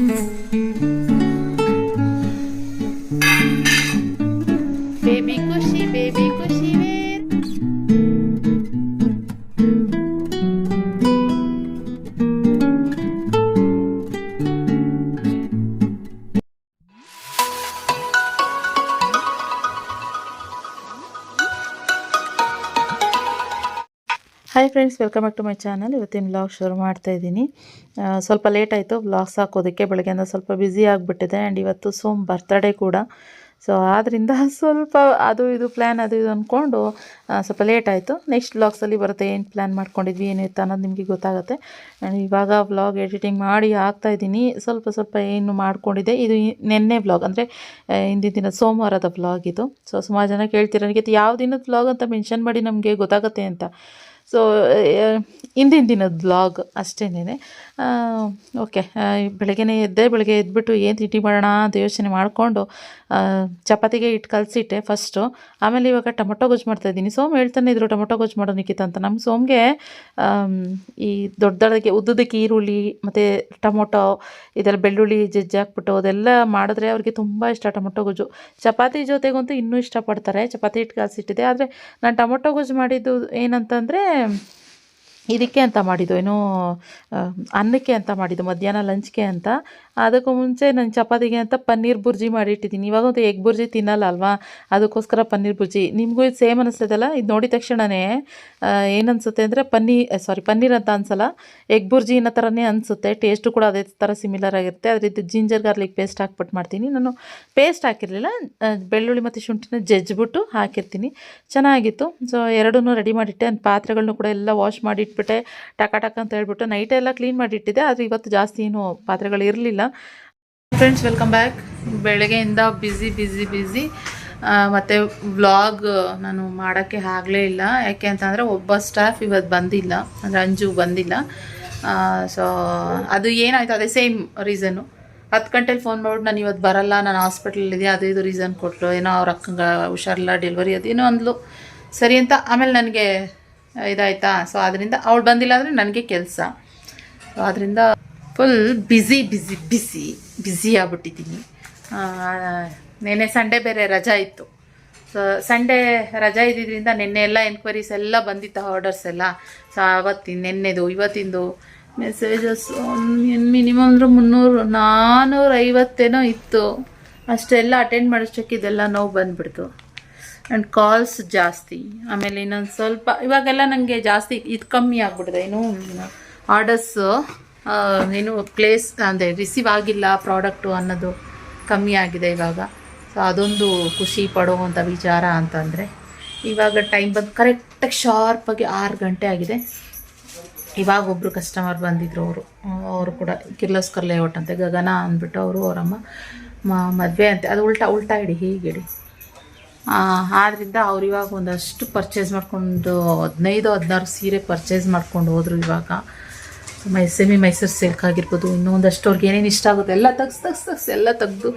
Mm-hmm. Friends welcome back to my channel ಇವತ್ತಿನ blog ಶುರು ಮಾಡ್ತಾ ಇದ್ದೀನಿ. ಸ್ವಲ್ಪ ಲೇಟ್ ಆಯಿತು. ಬ್ಲಾಗ್ಸ್ ಹಾಕೋದಕ್ಕೆ ಬೆಳಗ್ಗೆಯಿಂದ ಸ್ವಲ್ಪ ಬ್ಯುಸಿ ಆಗಿಬಿಟ್ಟಿದೆ. ಆ್ಯಂಡ್ ಇವತ್ತು ಸೋಮ್ ಬರ್ತಡೇ ಕೂಡ. ಸೊ ಆದ್ದರಿಂದ ಸ್ವಲ್ಪ ಅದು ಇದು ಪ್ಲ್ಯಾನ್ ಅದು ಇದು ಅಂದ್ಕೊಂಡು ಸ್ವಲ್ಪ ಲೇಟ್ ಆಯಿತು. ನೆಕ್ಸ್ಟ್ ಬ್ಲಾಗ್ಸಲ್ಲಿ ಬರುತ್ತೆ. ಏನು ಪ್ಲ್ಯಾನ್ ಮಾಡ್ಕೊಂಡಿದ್ವಿ ಏನಿತ್ತು ಅನ್ನೋದು ನಿಮಗೆ ಗೊತ್ತಾಗುತ್ತೆ. ಆ್ಯಂಡ್ ಇವಾಗ ವ್ಲಾಗ್ ಎಡಿಟಿಂಗ್ ಮಾಡಿ ಹಾಕ್ತಾ ಇದ್ದೀನಿ. ಸ್ವಲ್ಪ ಸ್ವಲ್ಪ ಏನು ಮಾಡ್ಕೊಂಡಿದ್ದೆ. ಇದು ನಿನ್ನೆ ವ್ಲಾಗ್ ಅಂದರೆ ಹಿಂದಿನ ದಿನ ಸೋಮವಾರದ ವ್ಲಾಗ್ ಇದು. ಸೊ ಸುಮಾರು ಜನ ಕೇಳ್ತೀರ ನನಗೆ ಯಾವ ದಿನದ ವ್ಲಾಗ್ ಅಂತ ಮೆನ್ಷನ್ ಮಾಡಿ ನಮಗೆ ಗೊತ್ತಾಗುತ್ತೆ ಅಂತ. ಸೊ ಹಿಂದಿನ ದಿನದ ಬ್ಲಾಗ್ ಅಷ್ಟೇನೆ ಓಕೆ. ಬೆಳಗ್ಗೆನೇ ಎದ್ದೆ, ಬೆಳಗ್ಗೆ ಎದ್ಬಿಟ್ಟು ಏನು ತಿಂಡಿ ಮಾಡೋಣ ಅಂತ ಯೋಚನೆ ಮಾಡಿಕೊಂಡು ಚಪಾತಿಗೆ ಇಟ್ಟು ಕಲಸಿಟ್ಟೆ ಫಸ್ಟು ಆಮೇಲೆ ಇವಾಗ ಟೊಮೊಟೊ ಗೊಜ್ಜು ಮಾಡ್ತಾಯಿದ್ದೀನಿ ಸೋಮ್ ಹೇಳ್ತಾನೆ ಇದ್ರು ಟೊಮೊಟೊ ಗೊಜ್ಜು ಮಾಡೋ ನಿಖಿತ ಅಂತ. ನಮ್ಮ ಸೋಮ್ಗೆ ಈ ದೊಡ್ಡ ಉದ್ದದಕ್ಕೆ ಉದ್ದುದಕ್ಕೆ ಈರುಳ್ಳಿ, ಮತ್ತು ಟೊಮೊಟೊ, ಇದೆಲ್ಲ ಬೆಳ್ಳುಳ್ಳಿ, ಜಜ್ಜಿ ಹಾಕ್ಬಿಟ್ಟು ಅದೆಲ್ಲ ಮಾಡಿದ್ರೆ ಅವ್ರಿಗೆ ತುಂಬ ಇಷ್ಟ ಟೊಮೊಟೊ ಗೊಜ್ಜು. ಚಪಾತಿ ಜೊತೆಗಂತೂ ಇನ್ನೂ ಇಷ್ಟಪಡ್ತಾರೆ. ಚಪಾತಿ ಹಿಟ್ಟು ಕಲಸಿಟ್ಟಿದೆ. ಆದರೆ ನಾನು ಟೊಮೊಟೊ ಗೊಜ್ಜು ಮಾಡಿದ್ದು ಏನಂತಂದರೆ ಇದಕ್ಕೆ ಅಂತ ಮಾಡಿದ್ದು, ಏನೋ ಅನ್ನಕ್ಕೆ ಅಂತ ಮಾಡಿದ್ದು, ಮಧ್ಯಾಹ್ನ ಲಂಚ್ಗೆ ಅಂತ. ಅದಕ್ಕೂ ಮುಂಚೆ ನಾನು ಚಪಾತಿಗೆ ಅಂತ ಪನ್ನೀರ್ ಬುರ್ಜಿ ಮಾಡಿಟ್ಟಿದ್ದೀನಿ ಇವಾಗಂತೂ ಎಗ್ ಬುರ್ಜಿ ತಿನ್ನಲ್ಲ ಅಲ್ವಾ? ಅದಕ್ಕೋಸ್ಕರ ಪನ್ನೀರ್ ಬುರ್ಜಿ. ನಿಮಗೂ ಇದು ಸೇಮ್ ಅನಿಸ್ತದಲ್ಲ? ಇದು ನೋಡಿದ ತಕ್ಷಣವೇ ಏನನ್ಸುತ್ತೆ ಅಂದರೆ ಪನ್ನೀ ಸಾರಿ ಪನ್ನೀರ್ ಅಂತ ಅನ್ಸಲ್ಲ? ಎಗ್ ಬುರ್ಜಿ ಅನ್ನೋ ಥರನೇ ಅನಿಸುತ್ತೆ. ಟೇಸ್ಟು ಕೂಡ ಅದೇ ಥರ ಸಿಮಿಲರ್ ಆಗಿರುತ್ತೆ. ಅದರಿಂದ ಇದು ಜಿಂಜರ್ ಗಾರ್ಲಿಕ್ ಪೇಸ್ಟ್ ಹಾಕ್ಬಿಟ್ಟು ಮಾಡ್ತೀನಿ. ನಾನು ಪೇಸ್ಟ್ ಹಾಕಿರಲಿಲ್ಲ. ಬೆಳ್ಳುಳ್ಳಿ ಮತ್ತು ಶುಂಠಿನ ಜಜ್ಜಿಬಿಟ್ಟು ಹಾಕಿರ್ತೀನಿ. ಚೆನ್ನಾಗಿತ್ತು. ಸೊ ಎರಡೂ ರೆಡಿ ಮಾಡಿಟ್ಟೆ. ಪಾತ್ರೆಗಳನ್ನೂ ಕೂಡ ಎಲ್ಲ ವಾಶ್ ಮಾಡಿ ಇಟ್ಬಿಟ್ಟೆ ಟಕ ಟಕ ಅಂತ ಹೇಳ್ಬಿಟ್ಟು ನೈಟ್ ಎಲ್ಲ ಕ್ಲೀನ್ ಮಾಡಿಟ್ಟಿದ್ದೆ. ಆದರೆ ಇವತ್ತು ಜಾಸ್ತಿ ಏನು ಪಾತ್ರೆಗಳು ಇರಲಿಲ್ಲ. ಫ್ರೆಂಡ್ಸ್ ವೆಲ್ಕಮ್ ಬ್ಯಾಕ್ ಬೆಳಗ್ಗೆಯಿಂದ ಬ್ಯುಸಿ ಬ್ಯುಸಿ ಬ್ಯುಸಿ ಮತ್ತು ವ್ಲಾಗ್ ನಾನು ಮಾಡೋಕ್ಕೆ ಆಗಲೇ ಇಲ್ಲ. ಯಾಕೆ ಅಂತಂದರೆ ಒಬ್ಬ ಸ್ಟಾಫ್ ಇವತ್ತು ಬಂದಿಲ್ಲ. ಅಂದರೆ ಅಂಜು ಬಂದಿಲ್ಲ ಸೊ ಅದು ಏನಾಯಿತು? ಅದೇ ಸೇಮ್ ರೀಸನ್ನು ಹತ್ತು ಗಂಟೆಲಿ ಫೋನ್ ಮಾಡ್ಬಿಟ್ಟು ನಾನು ಇವತ್ತು ಬರಲ್ಲ, ನಾನು ಹಾಸ್ಪಿಟ್ಲಲ್ಲಿದೆ ಅದು ಇದು ರೀಸನ್ ಕೊಟ್ಟರು ಏನೋ ಅವ್ರ ಅಕ್ಕಂಗೆ ಹುಷಾರಿಲ್ಲ ಡೆಲಿವರಿ ಅದೇನೋ ಅಂದ್ಲು. ಸರಿ ಅಂತ ಆಮೇಲೆ ನನಗೆ ಇದಾಯ್ತಾ? ಸೊ ಅದರಿಂದ ಅವಳು ಬಂದಿಲ್ಲ ಅಂದರೆ ನನಗೆ ಕೆಲಸ. ಸೊ ಅದರಿಂದ full busy busy busy busy ಆಗ್ಬಿಟ್ಟಿದ್ದೀನಿ. ನೆನ್ನೆ ಸಂಡೇ ಬೇರೆ ರಜಾ ಇತ್ತು. ಸೊ ಸಂಡೇ ರಜಾ ಇದ್ದಿದ್ದರಿಂದ ನಿನ್ನೆ ಎಲ್ಲ ಎನ್ಕ್ವೈರೀಸ್ ಎಲ್ಲ ಬಂದಿತ್ತು ಆರ್ಡರ್ಸ್ ಎಲ್ಲ. ಸೊ ಅವತ್ತಿನ, ನೆನ್ನೆದು, ಇವತ್ತಿಂದು ಮೆಸೇಜಸ್ ಮಿನಿಮಮ್ ಅಂದ್ರೆ ಮುನ್ನೂರು ನಾನ್ನೂರೈವತ್ತೇನೋ ಇತ್ತು. ಅಷ್ಟೆಲ್ಲ ಅಟೆಂಡ್ ಮಾಡೋಷ್ಟಕ್ಕೆ ಇದೆಲ್ಲ ನೋವು ಬಂದುಬಿಡ್ತು. ಆ್ಯಂಡ್ ಕಾಲ್ಸ್ ಜಾಸ್ತಿ. ಆಮೇಲೆ ಇನ್ನೊಂದು ಸ್ವಲ್ಪ, ಇವಾಗೆಲ್ಲ ನನಗೆ ಜಾಸ್ತಿ ಇದು ಕಮ್ಮಿ ಆಗ್ಬಿಟ್ಟಿದೆ. ಏನು ಆರ್ಡರ್ಸ್ ಏನು ಪ್ಲೇಸ್ ಅಂದರೆ ರಿಸೀವ್ ಆಗಿಲ್ಲ ಪ್ರಾಡಕ್ಟು ಅನ್ನೋದು ಕಮ್ಮಿ ಆಗಿದೆ ಇವಾಗ. ಸೊ ಅದೊಂದು ಖುಷಿ ಪಡುವಂಥ ವಿಚಾರ ಅಂತಂದರೆ, ಇವಾಗ ಟೈಮ್ ಬಂದು ಕರೆಕ್ಟಾಗಿ ಶಾರ್ಪಾಗಿ ಆರು ಗಂಟೆ ಆಗಿದೆ. ಇವಾಗ ಒಬ್ಬರು ಕಸ್ಟಮರ್ ಬಂದಿದ್ದರು ಅವರು. ಅವರು ಕೂಡ ಕಿರ್ಲೋಸ್ಕರ್ ಲೇಔಟ್ ಅಂತೆ ಗಗನ ಅಂದ್ಬಿಟ್ಟು ಅವರು, ಅವರಮ್ಮ ಮದುವೆ ಅಂತೆ. ಅದು ಉಲ್ಟಾ ಉಲ್ಟಾ ಇಡಿ, ಹೀಗಿಡಿ. ಆದ್ದರಿಂದ ಅವ್ರು ಇವಾಗ ಒಂದಷ್ಟು ಪರ್ಚೇಸ್ ಮಾಡ್ಕೊಂಡು, ಹದಿನೈದು, ಹದಿನಾರು ಸೀರೆ ಪರ್ಚೇಸ್ ಮಾಡ್ಕೊಂಡು ಹೋದ್ರು ಇವಾಗ. ಮೈ ಸೆಮಿ ಮೈಸೂರು ಸಿಲ್ಕ್ ಆಗಿರ್ಬೋದು ಇನ್ನೂ ಒಂದಷ್ಟು ಅವ್ರಿಗೆ ಏನೇನು ಇಷ್ಟ ಆಗುತ್ತೆ, ಎಲ್ಲ ತೆಗ್ಸ್ ತೆಗ್ಸ್ ತೆಗ್ಸ್, ಎಲ್ಲ ತೆಗ್ದು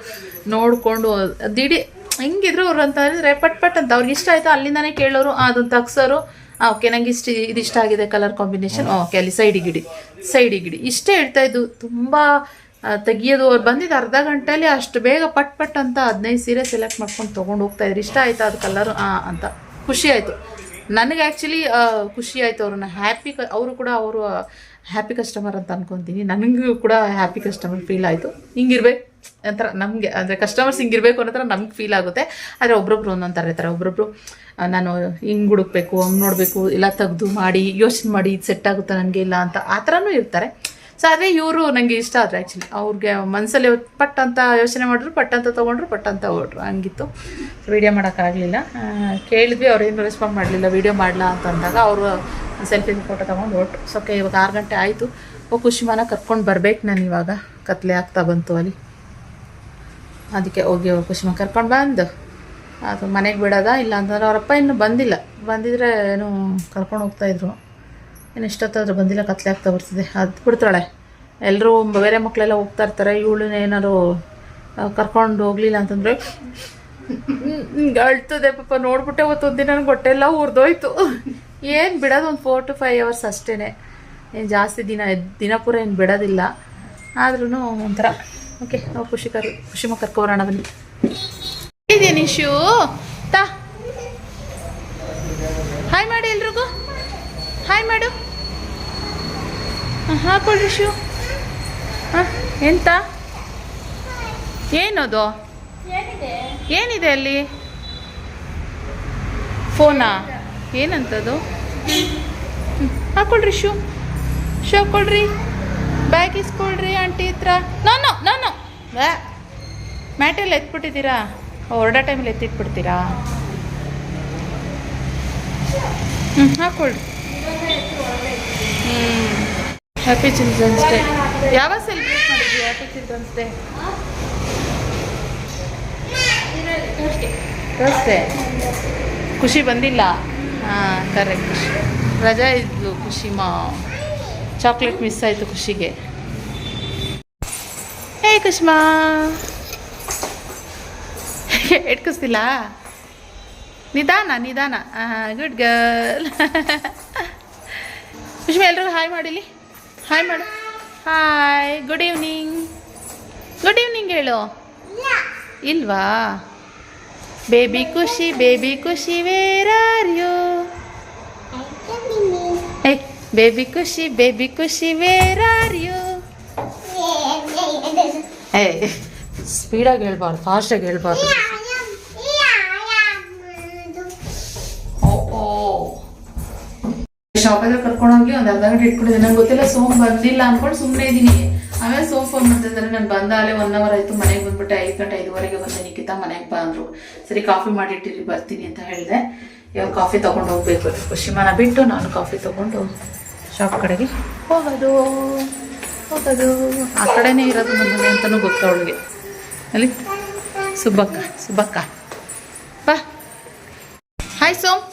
ನೋಡಿಕೊಂಡು ದಿಢಿ, ಹೆಂಗಿದ್ರು ಅವ್ರು ಅಂತ ಅಂದರೆ ಪಟ್ ಪಟ್ ಅಂತ, ಅವ್ರಿಗೆ ಇಷ್ಟ ಆಯಿತು, ಅಲ್ಲಿಂದಾನೇ ಕೇಳೋರು ಅದನ್ನು ತೆಗ್ಸೋರು. ಓಕೆ, ನಂಗೆ ಇಷ್ಟ, ಇದಿಷ್ಟ ಆಗಿದೆ ಕಲರ್ ಕಾಂಬಿನೇಷನ್ ಓಕೆ, ಅಲ್ಲಿ ಸೈಡಿಗಿಡಿ ಸೈಡಿಗಿಡಿ ಇಷ್ಟೇ ಹೇಳ್ತಾ ಇದ್ದು, ತುಂಬ ತೆಗಿಯೋದು ಅವ್ರು ಬಂದಿದ್ದು ಅರ್ಧ ಗಂಟೆಯಲ್ಲಿ ಅಷ್ಟು ಬೇಗ ಪಟ್ ಪಟ್ ಅಂತ ಹದಿನೈದು ಸೀರೆ ಸೆಲೆಕ್ಟ್ ಮಾಡ್ಕೊಂಡು ತೊಗೊಂಡು ಹೋಗ್ತಾ ಇದ್ರು. ಇಷ್ಟ ಆಯ್ತಾ ಅದು ಕಲರು ಅಂತ. ಖುಷಿ ಆಯಿತು. ನನಗೆ ಆ್ಯಕ್ಚುಲಿ ಖುಷಿ ಆಯಿತು ಅವ್ರನ್ನ. ಹ್ಯಾಪಿ ಅವರು ಕೂಡ ಅವರು ಹ್ಯಾಪಿ ಕಸ್ಟಮರ್ ಅಂತ ಅನ್ಕೊತೀನಿ. ನನಗೂ ಕೂಡ ಹ್ಯಾಪಿ ಕಸ್ಟಮರ್ ಫೀಲ್ ಆಯಿತು. ಹಿಂಗಿರ್ಬೇಕು. ಒಂಥರ ನಮಗೆ, ಅಂದರೆ ಕಸ್ಟಮರ್ಸ್ ಹಿಂಗಿರಬೇಕು ಅನ್ನೋ ಥರ ನಮ್ಗೆ ಫೀಲ್ ಆಗುತ್ತೆ. ಆದರೆ ಒಬ್ಬೊಬ್ರು ಒಂದೊಂದು ಥರ ಇರ್ತಾರೆ. ಒಬ್ಬೊಬ್ರು ನಾನು ಹಿಂಗೆ ಹುಡುಕ್ಬೇಕು, ಹಂಗೆ ನೋಡಬೇಕು, ಇಲ್ಲ ತೆಗೆದು ಮಾಡಿ, ಯೋಚನೆ ಮಾಡಿ ಇದು ಸೆಟ್ ಆಗುತ್ತಾ ನನಗೆ ಇಲ್ಲ ಅಂತ, ಆ ಥರನೂ ಇರ್ತಾರೆ. ಸೊ ಆದರೆ ಇವರು ನನಗೆ ಇಷ್ಟ ಆದರೆ ಆ್ಯಕ್ಚುಲಿ ಅವ್ರಿಗೆ ಮನಸ್ಸಲ್ಲಿ ಪಟ್ ಅಂತ ಯೋಚನೆ ಮಾಡಿದ್ರು ಪಟ್ ಅಂತ ತೊಗೊಂಡ್ರು ಪಟ್ ಅಂತ ಹೊರಟ್ರು ಹಂಗಿತ್ತು ವೀಡಿಯೋ ಮಾಡೋಕ್ಕಾಗಲಿಲ್ಲ. ಕೇಳಿದ್ವಿ ಅವ್ರೇನು ರೆಸ್ಪಾಂಡ್ ಮಾಡಲಿಲ್ಲ ವೀಡಿಯೋ ಮಾಡಲ್ಲ ಅಂತ ಅಂದಾಗ ಅವರು ಸೆಲ್ಫಿ ಫೋಟೋ ತೊಗೊಂಡು ಹೊಟ್ರು ಸೊ ಇವಾಗ ಆರು ಗಂಟೆ ಆಯಿತು. ಓ ಖುಷಿಮಾನ ಕರ್ಕೊಂಡು ಬರ್ಬೇಕು ನಾನು ಇವಾಗ. ಕತ್ಲೆ ಆಗ್ತಾ ಬಂತು ಅಲ್ಲಿ. ಅದಕ್ಕೆ ಹೋಗಿ ಅವ್ರು ಖುಷಿಮ ಕರ್ಕೊಂಡು ಬಂದು. ಅದು ಮನೆಗೆ ಬಿಡೋದಾ ಇಲ್ಲ ಅಂತಂದ್ರೆ ಅವರಪ್ಪ ಇನ್ನೂ ಬಂದಿಲ್ಲ. ಬಂದಿದ್ರೆ ಏನು ಕರ್ಕೊಂಡು ಹೋಗ್ತಾಯಿದ್ರು ಇನ್ನು ಇಷ್ಟೊತ್ತಾದ್ರೂ ಬಂದಿಲ್ಲ, ಕತ್ಲೆ ಆಗ್ತಾ ಬರ್ತಿದೆ ಅದು ಬಿಡ್ತಾಳೆ. ಎಲ್ಲರೂ ಬೇರೆ ಮಕ್ಕಳೆಲ್ಲ ಹೋಗ್ತಾ ಇರ್ತಾರೆ. ಇವಳನ್ನ ಏನಾರು ಕರ್ಕೊಂಡು ಹೋಗ್ಲಿಲ್ಲ ಅಂತಂದರೆ ಅಳ್ತದೆ ಪಾಪ. ನೋಡ್ಬಿಟ್ಟೆ ದಿನ ನನಗೆ ಹೊಟ್ಟೆಲ್ಲ ಉರ್ದೋಯ್ತು. ಏನು ಬಿಡೋದು? ಒಂದು ಫೋರ್ ಟು ಫೈವ್ ಅವರ್ಸ್ ಅಷ್ಟೇ ಏನು ಜಾಸ್ತಿ ದಿನ ದಿನ ಪೂರ ಏನು ಬಿಡೋದಿಲ್ಲ. ಆದ್ರೂ ಒಂಥರ. ಓಕೆ ನಾವು ಖುಷಿ ಕರ್, ಖುಷಿ ಮಗ ಕರ್ಕೋಬರೋಣ ಬನ್ನಿ. ಇದೇನು ಇಶ್ಯೂ ತಾ. ಹಾಯ್ ಮಾಡಿ ಎಲ್ರಿಗೂ. ಹಾಯ್ ಮಾಡು. ಹಾಂ ಹಾಕೊಳ್ರಿ ಶೂ ಹಾಂ ಎಂತ? ಏನದು? ಏನಿದೆ? ಅಲ್ಲಿ? ಫೋನಾ? ಏನಂತದು? ಹ್ಞೂ ಹಾಕೊಳ್ರಿ ಶೂ. ಶೂ ಹಾಕೊಳ್ರಿ. ಬ್ಯಾಗ್ ಇಸ್ಕೊಳ್ರಿ ಆಂಟಿ ಹತ್ರ. ನಾನು ನಾನು ಬ್ಯಾ ಮ್ಯಾಟೆಲ್ಲ ಎತ್ಬಿಟ್ಟಿದ್ದೀರಾ? ಹೊರಡೋ ಟೈಮಲ್ಲಿ ಎತ್ತಿಟ್ಬಿಡ್ತೀರಾ? ಹ್ಞೂ ಹಾಕೊಳ್ರಿ. ಹ್ಞೂ ಹ್ಯಾಪಿ ಚಿಲ್ಡ್ರನ್ಸ್ ಡೇ ಯಾವಾಗ ಸೆಲೆಬ್ರೇಟ್ ಮಾಡಿದ್ವಿ ಹ್ಯಾಪಿ ಚಿಲ್ಡ್ರನ್ಸ್ ಡೇ ಥರ್ಸ್ಡೇ ಖುಷಿ ಬಂದಿಲ್ಲ? ಹಾಂ ಕರೆಕ್ಟ್ ಖುಷಿ. ರಜಾ ಇದ್ಲು, ಖುಷಿ ಮಾ. ಚಾಕ್ಲೇಟ್ ಮಿಸ್ ಆಯಿತು ಖುಷಿಗೆ. ಹೇ ಖುಷ್ಮಾ ಎಟ್ಕಿಸ್ತಿಲ್ಲ? ನಿಧಾನ ನಿಧಾನ. ಗುಡ್ ಗರ್ಲ್ ಖುಷ್ಮಾ, ಎಲ್ರಿಗೂ ಹಾಯ್ ಮಾಡಿಲಿ? ಹಾಯ್ ಮಾಡು hi good evening good evening ಹೇಳು. ಇಲ್ವಾ? Baby Khushi baby Khushi where are you ah baby Khushi baby Khushi where are you ah ಸ್ಪೀಡಾಗಿ ಹೇಳ್ಬಾರ್ದು ಫಾಸ್ಟಾಗಿ ಹೇಳ್ಬಾರ್ದು. ಶಾಪಲ್ಲಿ ಕರ್ಕೊಂಡೋಗಿ ಒಂದು ಅರ್ಧ ಗಂಟೆ ಇಟ್ಕೊಂಡಿದ್ದೆ ನಂಗೆ ಗೊತ್ತಿಲ್ಲ, ಸೋಮ್ ಬಂದಿಲ್ಲ ಅನ್ಕೊಂಡು ಸುಮ್ಮನೆ ಇದ್ದೀನಿ ಆಮೇಲೆ ಸೋಮ್ ಫೋನ್ ಮಾಡ್ತಿದ್ದಾರೆ ನಾನು ಬಂದಾಗಲೇ ಒನ್ ಅವರ್ ಆಯ್ತು, ಮನೆಗೆ ಬಂದ್ಬಿಟ್ಟೆ, ಐದು ಗಂಟೆ, ಐದುವರೆಗೆ ಬಂದೆ, ನಿಖಿತಾ ಮನೆಗೆ ಬಂದ್ರು ಸರಿ, ಕಾಫಿ ಮಾಡಿಟ್ಟಿರಿ ಬರ್ತೀನಿ ಅಂತ ಹೇಳಿದೆ. ಇವಾಗ ಕಾಫಿ ತಗೊಂಡು ಹೋಗಬೇಕು. ಖುಷಿಮಾನ ಬಿಟ್ಟು ನಾನು ಕಾಫಿ ತಗೊಂಡು ಶಾಪ್ ಕಡೆಗೆ ಹೋಗೋದು ಹೋಗೋದು. ಆ ಕಡೆನೇ ಇರೋದು ನಮ್ಮ ಮನೆ ಅಂತಲೂ ಗೊತ್ತು ಅವಳಿಗೆ. ಅಲ್ಲಿ? ಸುಬ್ಬಕ್ಕ ಸುಬ್ಬಕ್ಕ. ಬಾ. ಹಾಯ್ ಸೋಮ್.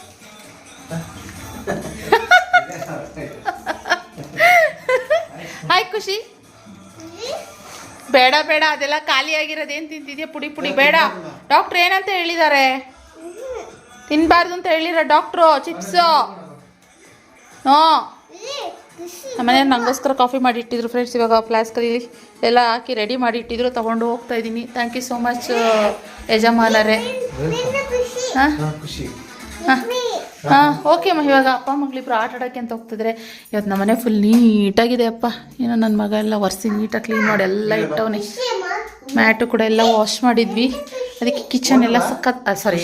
ಹಾಯ್ ಖುಷಿ. ಬೇಡ ಬೇಡ ಅದೆಲ್ಲ ಖಾಲಿ ಆಗಿರೋದು ಏನು ತಿಂತಿದ್ಯಾ? ಪುಡಿ ಪುಡಿ ಬೇಡ. ಡಾಕ್ಟ್ರ್ ಏನಂತ ಹೇಳಿದ್ದಾರೆ ತಿನ್ಬಾರ್ದು ಅಂತ ಹೇಳಿರ ಡಾಕ್ಟ್ರು ಚಿಪ್ಸು. ಹ್ಞೂ. ನಂಗೋಸ್ಕರ ನನಗೋಸ್ಕರ ಕಾಫಿ ಮಾಡಿ ಇಟ್ಟಿದ್ರು ಫ್ರೆಂಡ್ಸ್ ಇವಾಗ ಫ್ಲಾಸ್ಕಲ್ಲಿ ಎಲ್ಲ ಹಾಕಿ ರೆಡಿ ಮಾಡಿ ಇಟ್ಟಿದ್ರು ತಗೊಂಡು ಹೋಗ್ತಾ ಇದ್ದೀನಿ. ಥ್ಯಾಂಕ್ ಯು ಸೋ ಮಚ್ ಯಜಮಾನರೇ. ಹಾಂ? ಖುಷಿ. ಹಾಂ ಓಕೆ ಅಮ್ಮ ಇವಾಗ ಅಪ್ಪ ಮಗಳಿಬ್ರು ಆಟ ಆಡೋಕ್ಕೆ ಅಂತ ಹೋಗ್ತಿದ್ರೆ ಇವತ್ತು ನಮ್ಮನೆ ಫುಲ್ ನೀಟಾಗಿದೆ ಅಪ್ಪ. ಏನೋ ನನ್ನ ಮಗ ಎಲ್ಲ ಒರೆಸಿ ನೀಟಾಗಿ ಕ್ಲೀನ್ ಮಾಡಿ ಎಲ್ಲ ಇಟ್ಟವನೆ. ಮ್ಯಾಟು ಕೂಡ ಎಲ್ಲ ವಾಶ್ ಮಾಡಿದ್ವಿ. ಅದಕ್ಕೆ ಕಿಚನ್ ಎಲ್ಲ ಸಖತ್ ಸಾರಿ